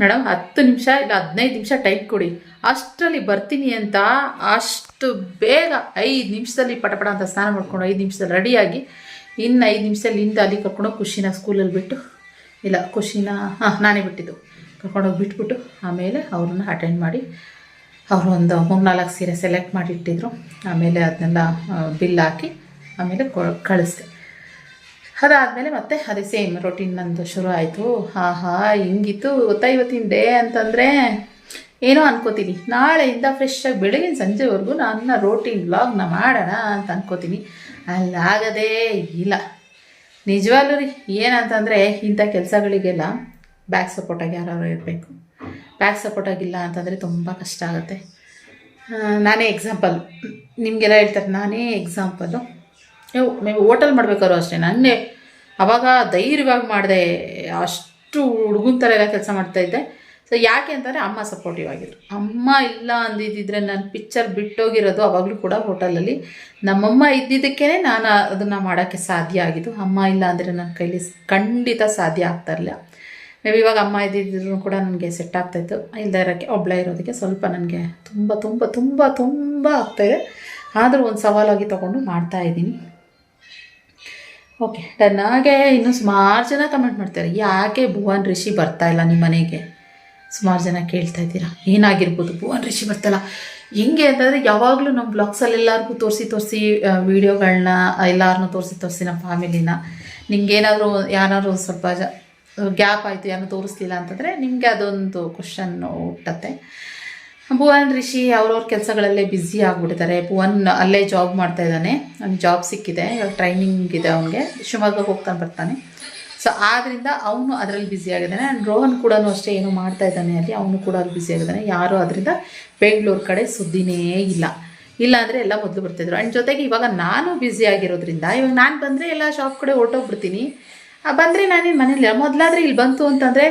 ಮೇಡಮ್ ಹತ್ತು ನಿಮಿಷ ಇಲ್ಲ ಹದಿನೈದು ನಿಮಿಷ ಟೈಪ್ ಕೊಡಿ. ಅಷ್ಟರಲ್ಲಿ ಬರ್ತೀನಿ ಅಂತ ಅಷ್ಟು ಬೇಗ ಐದು ನಿಮಿಷದಲ್ಲಿ ಪಟಪಟ ಅಂತ ಸ್ನಾನ ಮಾಡ್ಕೊಂಡು ಐದು ನಿಮಿಷದಲ್ಲಿ ರೆಡಿಯಾಗಿ ಇನ್ನು ಐದು ನಿಮಿಷದಲ್ಲಿ ಹಿಂದೆ ಅಲ್ಲಿ ಕರ್ಕೊಂಡೋಗಿ ಖುಷಿನ ಸ್ಕೂಲಲ್ಲಿ ಬಿಟ್ಟು, ಇಲ್ಲ ಖುಷಿನ, ಹಾಂ, ನಾನೇ ಬಿಟ್ಟಿದ್ದು. ಕರ್ಕೊಂಡೋಗಿ ಬಿಟ್ಬಿಟ್ಟು ಆಮೇಲೆ ಅವ್ರನ್ನ ಅಟೆಂಡ್ ಮಾಡಿ ಅವರು ಒಂದು ಮೂರ್ನಾಲ್ಕು ಸೀರೆ ಸೆಲೆಕ್ಟ್ ಮಾಡಿ ಇಟ್ಟಿದ್ರು ಆಮೇಲೆ ಅದನ್ನೆಲ್ಲ ಬಿಲ್ ಹಾಕಿ ಆಮೇಲೆ ಕಳಿಸ್ದೆ. ಅದಾದಮೇಲೆ ಮತ್ತೆ ಅದೇ ಸೇಮ್ ರೊಟೀನ್ ನಂದು ಶುರು ಆಯಿತು. ಹಾ ಹಾ, ಹಿಂಗಿತ್ತು. ಗೊತ್ತಾ ಇವತ್ತಿನ ಡೇ ಅಂತಂದರೆ ಏನೋ ಅನ್ಕೋತೀನಿ. ನಾಳೆಯಿಂದ ಫ್ರೆಶ್ ಆಗಿ ಬೆಳಗಿನ ಸಂಜೆವರೆಗೂ ನನ್ನ ರೋಟೀನ್ ವ್ಲಾಗ್ನ ಮಾಡೋಣ ಅಂತ ಅನ್ಕೋತೀನಿ. ಅಲ್ಲಾಗದೇ ಇಲ್ಲ. ನಿಜವಾಗ್ಲೂ ರೀ, ಏನಂತಂದರೆ ಇಂಥ ಕೆಲಸಗಳಿಗೆಲ್ಲ ಬ್ಯಾಕ್ ಸಪೋರ್ಟಾಗಿ ಯಾರು ಇರಬೇಕು. ಬ್ಯಾಕ್ ಸಪೋರ್ಟಾಗಿಲ್ಲ ಅಂತಂದರೆ ತುಂಬ ಕಷ್ಟ ಆಗುತ್ತೆ. ನಾನೇ ಎಕ್ಸಾಂಪಲ್ ನಿಮಗೆಲ್ಲ ಹೇಳ್ತಾರೆ, ನಾನೇ ಎಕ್ಸಾಂಪಲು ನೀವು ಮೇ ಹೋಟೆಲ್ ಮಾಡ್ಬೇಕಾದ್ರು ಅಷ್ಟೇ. ನನ್ನೇ ಅವಾಗ ಧೈರ್ಯವಾಗಿ ಮಾಡಿದೆ ಅಷ್ಟು ಹುಡುಗನ ಥರ ಎಲ್ಲ ಕೆಲಸ ಮಾಡ್ತಾಯಿದ್ದೆ ಸೊ ಯಾಕೆ ಅಂತಂದರೆ ಅಮ್ಮ ಸಪೋರ್ಟಿವ್ ಆಗಿದ್ರು. ಅಮ್ಮ ಇಲ್ಲ ಅಂದಿದ್ದಿದ್ರೆ ನಾನು ಪಿಕ್ಚರ್ ಬಿಟ್ಟೋಗಿರೋದು ಅವಾಗಲೂ ಕೂಡ ಹೋಟೆಲಲ್ಲಿ ನಮ್ಮಮ್ಮ ಇದ್ದಿದ್ದಕ್ಕೇ ನಾನು ಅದನ್ನು ಮಾಡೋಕ್ಕೆ ಸಾಧ್ಯ ಆಗಿದ್ದು. ಅಮ್ಮ ಇಲ್ಲ ಅಂದರೆ ನನ್ನ ಕೈಲಿ ಖಂಡಿತ ಸಾಧ್ಯ ಆಗ್ತಾ ಇರಲಿಲ್ಲ. ಮೇಬಿ ಇವಾಗ ಅಮ್ಮ ಇದ್ದಿದ್ರು ಕೂಡ ನನಗೆ ಸೆಟ್ ಆಗ್ತಾಯಿತ್ತು ಇಲ್ಲದೆ ಇರೋಕ್ಕೆ ಒಬ್ಬಳೇ ಇರೋದಕ್ಕೆ ಸ್ವಲ್ಪ ನನಗೆ ತುಂಬ ತುಂಬ ತುಂಬ ತುಂಬ ಆಗ್ತಾಯಿದೆ ಆದರೂ ಒಂದು ಸವಾಲಾಗಿ ತೊಗೊಂಡು ಮಾಡ್ತಾ ಇದ್ದೀನಿ. ಓಕೆ ಡನ್ ಹಾಗೆ ಇನ್ನು ಸುಮಾರು ಜನ ಕಮೆಂಟ್ ಮಾಡ್ತಾರೆ. ಯಾಕೆ ಭುವನ್ ಋಷಿ ಬರ್ತಾ ಇಲ್ಲ ನಿಮ್ಮ ಮನೆಗೆ? ಸುಮಾರು ಜನ ಕೇಳ್ತಾ ಇದ್ದೀರಾ? ಏನಾಗಿರ್ಬೋದು ಭುವನ್ ಋಷಿ ಬರ್ತಾಯಿಲ್ಲ ಹಿಂಗೆ ಅಂತಂದರೆ ಯಾವಾಗಲೂ ನಮ್ಮ ಬ್ಲಾಗ್ಸಲ್ಲಿ ಎಲ್ಲರಿಗೂ ತೋರಿಸಿ ತೋರಿಸಿ ವೀಡಿಯೋಗಳನ್ನ ಎಲ್ಲರನ್ನೂ ತೋರಿಸಿ ತೋರಿಸಿ ನಮ್ಮ ಫ್ಯಾಮಿಲಿನ ನಿಮಗೇನಾದರೂ ಯಾರಾದ್ರು ಸ್ವಲ್ಪ ಜ, ಗ್ಯಾಪ್ ಆಯಿತು, ಯಾರನ್ನೂ ತೋರಿಸ್ಲಿಲ್ಲ ಅಂತಂದರೆ ನಿಮಗೆ ಅದೊಂದು ಕ್ವಶನ್ ಹುಟ್ಟತ್ತೆ ಭುವನ್ ರಿಷಿ ಅವ್ರವ್ರ ಕೆಲಸಗಳಲ್ಲೇ ಬ್ಯುಸಿ ಆಗಿಬಿಟ್ಟಿದ್ದಾರೆ. ಭುವನ್ ಅಲ್ಲೇ ಜಾಬ್ ಮಾಡ್ತಾ ಇದ್ದಾನೆ. ಅವ್ನಿಗೆ ಜಾಬ್ ಸಿಕ್ಕಿದೆ. ಇವಾಗ ಟ್ರೈನಿಂಗ್ ಇದೆ ಅವನಿಗೆ. ಶಿವಮೊಗ್ಗ ಹೋಗ್ತಾನೆ ಬರ್ತಾನೆ. ಸೊ ಆದ್ದರಿಂದ ಅವನು ಅದರಲ್ಲಿ ಬ್ಯುಸಿ ಆಗಿದ್ದಾನೆ. ಆ್ಯಂಡ್ ರೋಹನ್ ಕೂಡ ಅಷ್ಟೇ ಏನು ಮಾಡ್ತಾ ಇದ್ದಾನೆ ಅಲ್ಲಿ. ಅವನು ಕೂಡ ಅಲ್ಲಿ ಬ್ಯುಸಿ ಆಗಿದ್ದಾನೆ. ಯಾರೂ ಅದರಿಂದ ಬೆಂಗಳೂರು ಕಡೆ ಸುದ್ದಿನೇ ಇಲ್ಲ. ಇಲ್ಲ ಅಂದರೆ ಎಲ್ಲ ಮೊದಲು ಬರ್ತಿದ್ರು. ಆ್ಯಂಡ್ ಜೊತೆಗೆ ಇವಾಗ ನಾನು ಬ್ಯುಸಿ ಆಗಿರೋದ್ರಿಂದ, ಇವಾಗ ನಾನು ಬಂದರೆ ಎಲ್ಲ ಶಾಪ್ ಕಡೆ ಹೊರಟೋಗ್ಬಿಡ್ತೀನಿ. ಬಂದರೆ ನಾನೇನು ಮನೇಲಿ, ಮೊದಲಾದರೆ ಇಲ್ಲಿ ಬಂತು ಅಂತಂದರೆ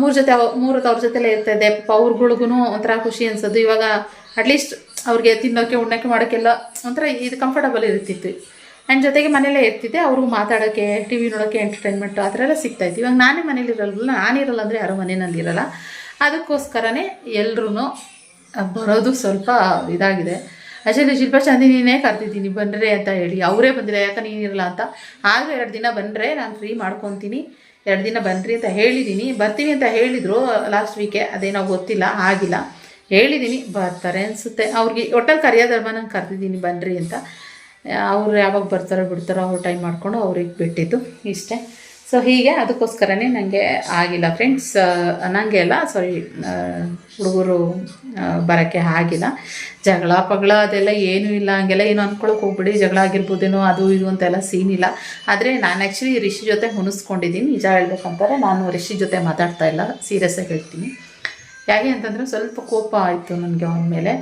ಮೂರು ಜೊತೆ ಮೂರು ಅವ್ರ ಜೊತೆಲೇ ಇರ್ತಾ ಪಾಪ ಅವ್ರಗಳಿಗೂ ಒಂಥರ ಖುಷಿ ಅನ್ಸೋದು. ಇವಾಗ ಅಟ್ಲೀಸ್ಟ್ ಅವ್ರಿಗೆ ತಿನ್ನೋಕ್ಕೆ ಉಣ್ಣೋಕ್ಕೆ ಮಾಡೋಕ್ಕೆಲ್ಲ ಒಂಥರ ಇದು ಕಂಫರ್ಟಬಲ್ ಇರ್ತಿತ್ತು. ಆ್ಯಂಡ್ ಜೊತೆಗೆ ಮನೇಲೇ ಇರ್ತಿದ್ದೆ. ಅವ್ರಿಗೂ ಮಾತಾಡೋಕ್ಕೆ ಟಿ ವಿ ನೋಡೋಕ್ಕೆ ಎಂಟರ್ಟೈನ್ಮೆಂಟ್ ಆ ಥರ ಎಲ್ಲ ಸಿಗ್ತಾಯಿತ್ತು ಇವಾಗ ನಾನೇ ಮನೇಲಿ ಇರಲ್ಲ ನಾನಿರಲ್ಲ ಅಂದರೆ ಯಾರೂ ಮನೆಯಲ್ಲಿ ಅದಕ್ಕೋಸ್ಕರನೇ ಎಲ್ರೂ ಬರೋದು ಸ್ವಲ್ಪ ಇದಾಗಿದೆ. ಆ್ಯಕ್ಚುಲಿ ಶಿಲ್ಪ ನೀನೇ ಕರ್ತಿದ್ದೀನಿ ಬನ್ನಿರಿ ಅಂತ ಹೇಳಿ. ಅವರೇ ಬಂದಿಲ್ಲ. ಯಾಕೆ ನೀನಿರಲ್ಲ ಅಂತ. ಆದರೂ ಎರಡು ದಿನ ಬಂದರೆ ನಾನು ಫ್ರೀ ಮಾಡ್ಕೊತೀನಿ. ಎರಡು ದಿನ ಬನ್ನಿರಿ ಅಂತ ಹೇಳಿದ್ದೀನಿ ಬರ್ತೀನಿ ಅಂತ ಹೇಳಿದರು ಲಾಸ್ಟ್ ವೀಕೆ ಅದೇನೋ ಗೊತ್ತಿಲ್ಲ. ಆಗಿಲ್ಲ. ಹೇಳಿದ್ದೀನಿ ಬರ್ತಾರೆ ಅನಿಸುತ್ತೆ. ಅವ್ರಿಗೆ ಒಟ್ಟಲ್ಲಿ ಕರೆಯೋದಲ್ವ ನಾನು ಕರೆದಿದ್ದೀನಿ. ಬನ್ನಿರಿ ಅಂತ. ಅವ್ರು ಯಾವಾಗ ಬರ್ತಾರೋ ಬಿಡ್ತಾರೋ ಅವ್ರು ಟೈಮ್ ಮಾಡಿಕೊಂಡು ಅವ್ರಿಗೆ ಬಿಟ್ಟಿದ್ದು. ಇಷ್ಟೇ. ಸೊ ಹೀಗೆ. ಅದಕ್ಕೋಸ್ಕರನೇ ನನಗೆ ಆಗಿಲ್ಲ ಫ್ರೆಂಡ್ಸ್ ನನಗೆ ಅಲ್ಲ ಸಾರಿ ಹುಡುಗರು ಬರೋಕ್ಕೆ ಆಗಿಲ್ಲ. ಜಗಳ ಪಗಳ ಅದೆಲ್ಲ ಏನೂ ಇಲ್ಲ, ಹಂಗೆಲ್ಲ ಏನು ಅಂದ್ಕೊಳಕ್ಕೆ ಹೋಗ್ಬಿಡಿ, ಜಗಳ ಆಗಿರ್ಬೋದೇನೋ ಅದು ಇದು ಅಂತೆಲ್ಲ ಸೀನ್ ಇಲ್ಲ. ಆದರೆ ನಾನು ಆ್ಯಕ್ಚುಲಿ ರಿಷಿ ಜೊತೆ ಹುಣಿಸ್ಕೊಂಡಿದ್ದೀನಿ. ನಿಜ ಹೇಳ್ಬೇಕಂತಾರೆ ನಾನು ರಿಷಿ ಜೊತೆ ಮಾತಾಡ್ತಾ ಇಲ್ಲ ಸೀರಿಯಸ್ಸಾಗಿ ಹೇಳ್ತೀನಿ. ಯಾಕೆ ಅಂತಂದರೆ ಸ್ವಲ್ಪ ಕೋಪ ಆಯಿತು ನನಗೆ ಅವನ ಮೇಲೆ.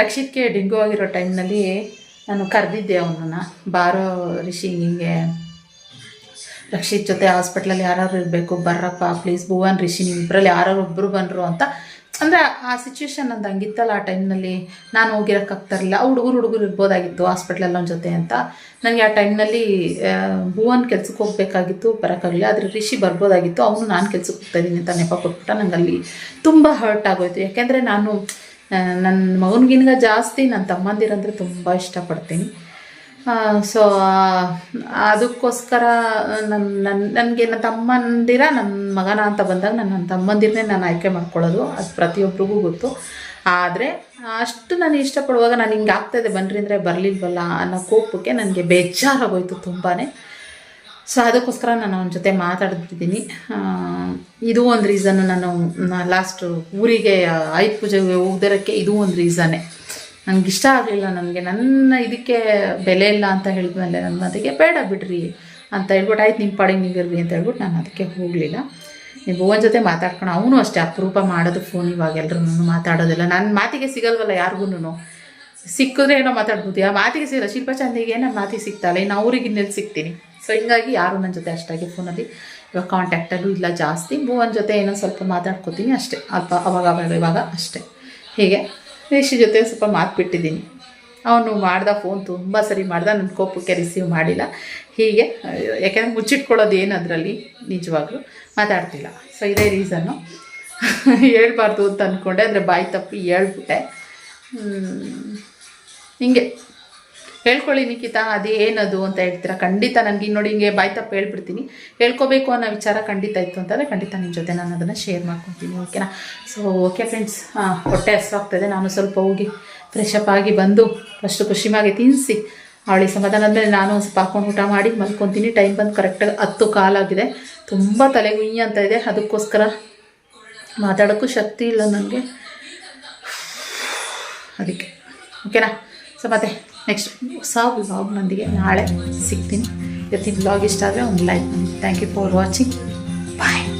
ರಕ್ಷಿತ್ಗೆ ಡೆಂಗು ಆಗಿರೋ ಟೈಮ್ನಲ್ಲಿ ನಾನು ಕರೆದಿದ್ದೆ ಅವನನ್ನು. ಬಾರೋ ರಿಷಿ ಹಿಂಗೆ. ರಕ್ಷಿತ್ ಜೊತೆ ಹಾಸ್ಪಿಟ್ಲಲ್ಲಿ ಯಾರು ಇರಬೇಕು, ಬರ್ರಪ್ಪ ಪ್ಲೀಸ್ ಭುವನ್, ರಿಷಿ ನೀವು ಇಬ್ಬರಲ್ಲಿ ಯಾರು ಒಬ್ಬರು ಬಂದರು ಅಂತ ಅಂದರೆ ಆ ಸಿಚುವೇಶನ್ ನಂದು ಹಂಗಿತ್ತಲ್ಲ, ಆ ಟೈಮ್ನಲ್ಲಿ ನಾನು ಹೋಗಿರೋಕ್ಕಾಗ್ತಾರಿಲ್ಲ ಆ ಹುಡುಗರು ಹುಡುಗರು ಇರ್ಬೋದಾಗಿತ್ತು ಹಾಸ್ಪಿಟ್ಲಲ್ಲಿ ಅವನ ಜೊತೆ ಅಂತ. ನನಗೆ ಆ ಟೈಮ್ನಲ್ಲಿ ಭುವನ್ ಕೆಲ್ಸಕ್ಕೆ ಹೋಗಬೇಕಾಗಿತ್ತು ಬರೋಕ್ಕಾಗಲಿಲ್ಲ ಆದರೆ ರಿಷಿ ಬರ್ಬೋದಾಗಿತ್ತು. ಅವನು ನಾನು ಕೆಲ್ಸಕ್ಕೆ ಹೋಗ್ತಾ ಇದ್ದೀನಿ ಅಂತ ನೆಪ ಕೊಟ್ಬಿಟ್ಟ. ನಂಗೆ ಅಲ್ಲಿ ತುಂಬ ಹರ್ಟ್ ಆಗೋಯ್ತು. ಯಾಕೆಂದರೆ ನಾನು ನನ್ನ ಮಗನಿಗಿನ್ಗ ಜಾಸ್ತಿ ನನ್ನ ತಮ್ಮಂದಿರಂದರೆ ತುಂಬ ಇಷ್ಟಪಡ್ತೀನಿ. ಸೊ ಅದಕ್ಕೋಸ್ಕರ ನನ್ನ ನನ್ನ ನನಗೆ ನನ್ನ ತಮ್ಮಂದಿರ ನನ್ನ ಮಗನ ಅಂತ ಬಂದಾಗ ನಾನು ನನ್ನ ತಮ್ಮಂದಿರನ್ನೇ ನಾನು ಆಯ್ಕೆ ಮಾಡ್ಕೊಳ್ಳೋದು. ಅದು ಪ್ರತಿಯೊಬ್ಬರಿಗೂ ಗೊತ್ತು. ಆದರೆ, ಅಷ್ಟು ನಾನು ಇಷ್ಟಪಡುವಾಗ ನಾನು ಹಿಂಗೆ ಆಗ್ತಾಯಿದೆ ಬನ್ನಿರಿ ಅಂದರೆ ಬರಲಿಲ್ವಲ್ಲ ಅನ್ನೋ ಕೋಪಕ್ಕೆ ನನಗೆ ಬೇಜಾರಾಗೋಯ್ತು ತುಂಬಾ ಸೊ ಅದಕ್ಕೋಸ್ಕರ ನಾನು ಅವನ ಜೊತೆ ಮಾತಾಡ್ತಿದ್ದೀನಿ. ಇದು ಒಂದು ರೀಸನ್ ನಾನು ಲಾಸ್ಟು ಊರಿಗೆ ಆಯುಧ ಪೂಜೆಗೆ ಹೋಗ್ದಿರೋಕ್ಕೆ ಇದು ಒಂದು ರೀಸನ್ನೇ ನನಗೆ ಇಷ್ಟ ಆಗಲಿಲ್ಲ, ನನಗೆ ನನ್ನ ಇದಕ್ಕೆ ಬೆಲೆ ಇಲ್ಲ ಅಂತ ಹೇಳಿದ್ಮೇಲೆ ನನ್ನ ಅದಕ್ಕೆ ಬೇಡ ಬಿಡ್ರಿ ಅಂತ ಹೇಳ್ಬಿಟ್ಟು ಆಯ್ತು ನಿಮ್ಮ ಪಾಡಿಗೆ ನೀವು ಇರ್ರಿ ಅಂತ ಹೇಳ್ಬಿಟ್ಟು ನಾನು ಅದಕ್ಕೆ ಹೋಗಲಿಲ್ಲ. ನೀವು ಭುವನ್ ಜೊತೆ ಮಾತಾಡ್ಕೊಂಡು ಅವನು ಅಷ್ಟೇ ಅಪರೂಪ ಮಾಡೋದು ಫೋನ್ ಇವಾಗ ಎಲ್ಲರೂ ಮಾತಾಡೋದಿಲ್ಲ. ನನ್ನ ಮಾತಿಗೆ ಸಿಗಲ್ವಲ್ಲ ಯಾರಿಗೂ ಸಿಕ್ಕಿದ್ರೆ ಏನೋ ಮಾತಾಡ್ಬೋದು. ಆ ಮಾತಿಗೆ ಸಿಗಲ್ಲ. ಶಿಲ್ಪ ಚಂದಿಗೆ ನನ್ನ ಮಾತಿಗೆ ಸಿಗ್ತಾಯಿಲ್ಲ ಇನ್ನು ಅವ್ರಿಗೆ ಇನ್ನೆಲ್ಲಿ ಸಿಗ್ತೀನಿ ಸೊ ಹಿಂಗಾಗಿ ಯಾರು ನನ್ನ ಜೊತೆ ಅಷ್ಟಾಗಿ ಫೋನಲ್ಲಿ ಇವಾಗ ಕಾಂಟ್ಯಾಕ್ಟಲ್ಲೂ ಇಲ್ಲ ಜಾಸ್ತಿ. ಭುವನ್ ಜೊತೆ ಏನೋ ಸ್ವಲ್ಪ ಮಾತಾಡ್ಕೋತೀನಿ ಅಷ್ಟೇ. ಅಲ್ಪ ಅವಾಗ ಅವಾಗ ಇವಾಗ ಅಷ್ಟೇ. ಹೀಗೆ? ರಿಷಿ ಜೊತೆ ಸ್ವಲ್ಪ ಮಾತುಬಿಟ್ಟಿದ್ದೀನಿ ಅವನು ಮಾಡ್ದ ಫೋನ್ ತುಂಬ ಸರಿ ಮಾಡ್ದ ನನ್ನ ಕೋಪಕ್ಕೆ ರಿಸೀವ್ ಮಾಡಿಲ್ಲ. ಹೀಗೆ, ಯಾಕೆಂದರೆ ಮುಚ್ಚಿಟ್ಕೊಳ್ಳೋದು ಏನು ಅದರಲ್ಲಿ? ನಿಜವಾಗ್ಲೂ ಮಾತಾಡ್ತಿಲ್ಲ. ಸೊ ಇದೇ ರೀಸನ್ನು ಹೇಳ್ಬಾರ್ದು ಅಂತ ಅಂದ್ಕೊಂಡೆ ಅಂದರೆ ಬಾಯಿ ತಪ್ಪಿ ಹೇಳ್ಬಿಟ್ಟೆ. ಹಿಂಗೆ. ಹೇಳ್ಕೊಳ್ಳಿ ನಿಖಿತಾ, ಅದು ಏನದು ಅಂತ ಹೇಳ್ತೀರಾ? ಖಂಡಿತ ನನಗೆ ನೋಡಿ ಹಿಂಗೆ ಬಾಯ್ತಪ್ಪ ತಪ್ಪು ಹೇಳ್ಬಿಡ್ತೀನಿ. ಹೇಳ್ಕೋಬೇಕು ಅನ್ನೋ ವಿಚಾರ ಖಂಡಿತ ಇತ್ತು ಅಂತಂದರೆ ಖಂಡಿತ ನಿಮ್ಮ ಜೊತೆ ನಾನು ಅದನ್ನು ಶೇರ್ ಮಾಡ್ಕೊತೀನಿ ಓಕೆನಾ ಸೊ ಓಕೆ ಫ್ರೆಂಡ್ಸ್ ಹೊಟ್ಟೆ ಹಸ್ವಾಗ್ತದೆ ನಾನು ಸ್ವಲ್ಪ ಹೋಗಿ ಫ್ರೆಶ್ ಅಪ್ ಆಗಿ ಬಂದು ಫಸ್ಟು ಖುಷಿಮಾಗಿ ತಿನ್ನಿಸಿ ಅವಳಿಗೆ ಸಮಾಧಾನ ಅಂದರೆ ನಾನು ಸ್ವಲ್ಪ ಹಾಕೊಂಡು ಊಟ ಮಾಡಿ ಮಲ್ಕೊತೀನಿ. ಟೈಮ್ ಬಂದು ಕರೆಕ್ಟಾಗಿ ಹತ್ತು ಕಾಲಾಗಿದೆ ತುಂಬ ತಲೆಗುಯ್ಯ ಅಂತ ಇದೆ. ಅದಕ್ಕೋಸ್ಕರ ಮಾತಾಡೋಕ್ಕೂ ಶಕ್ತಿ ಇಲ್ಲ ನನಗೆ. ಅದಕ್ಕೆ ಓಕೆನಾ ಸೊ ಮತ್ತೆ? नेक्स्ट व्लॉग ब्लॉगे ना सिंह blog इशे like thank you for watching bye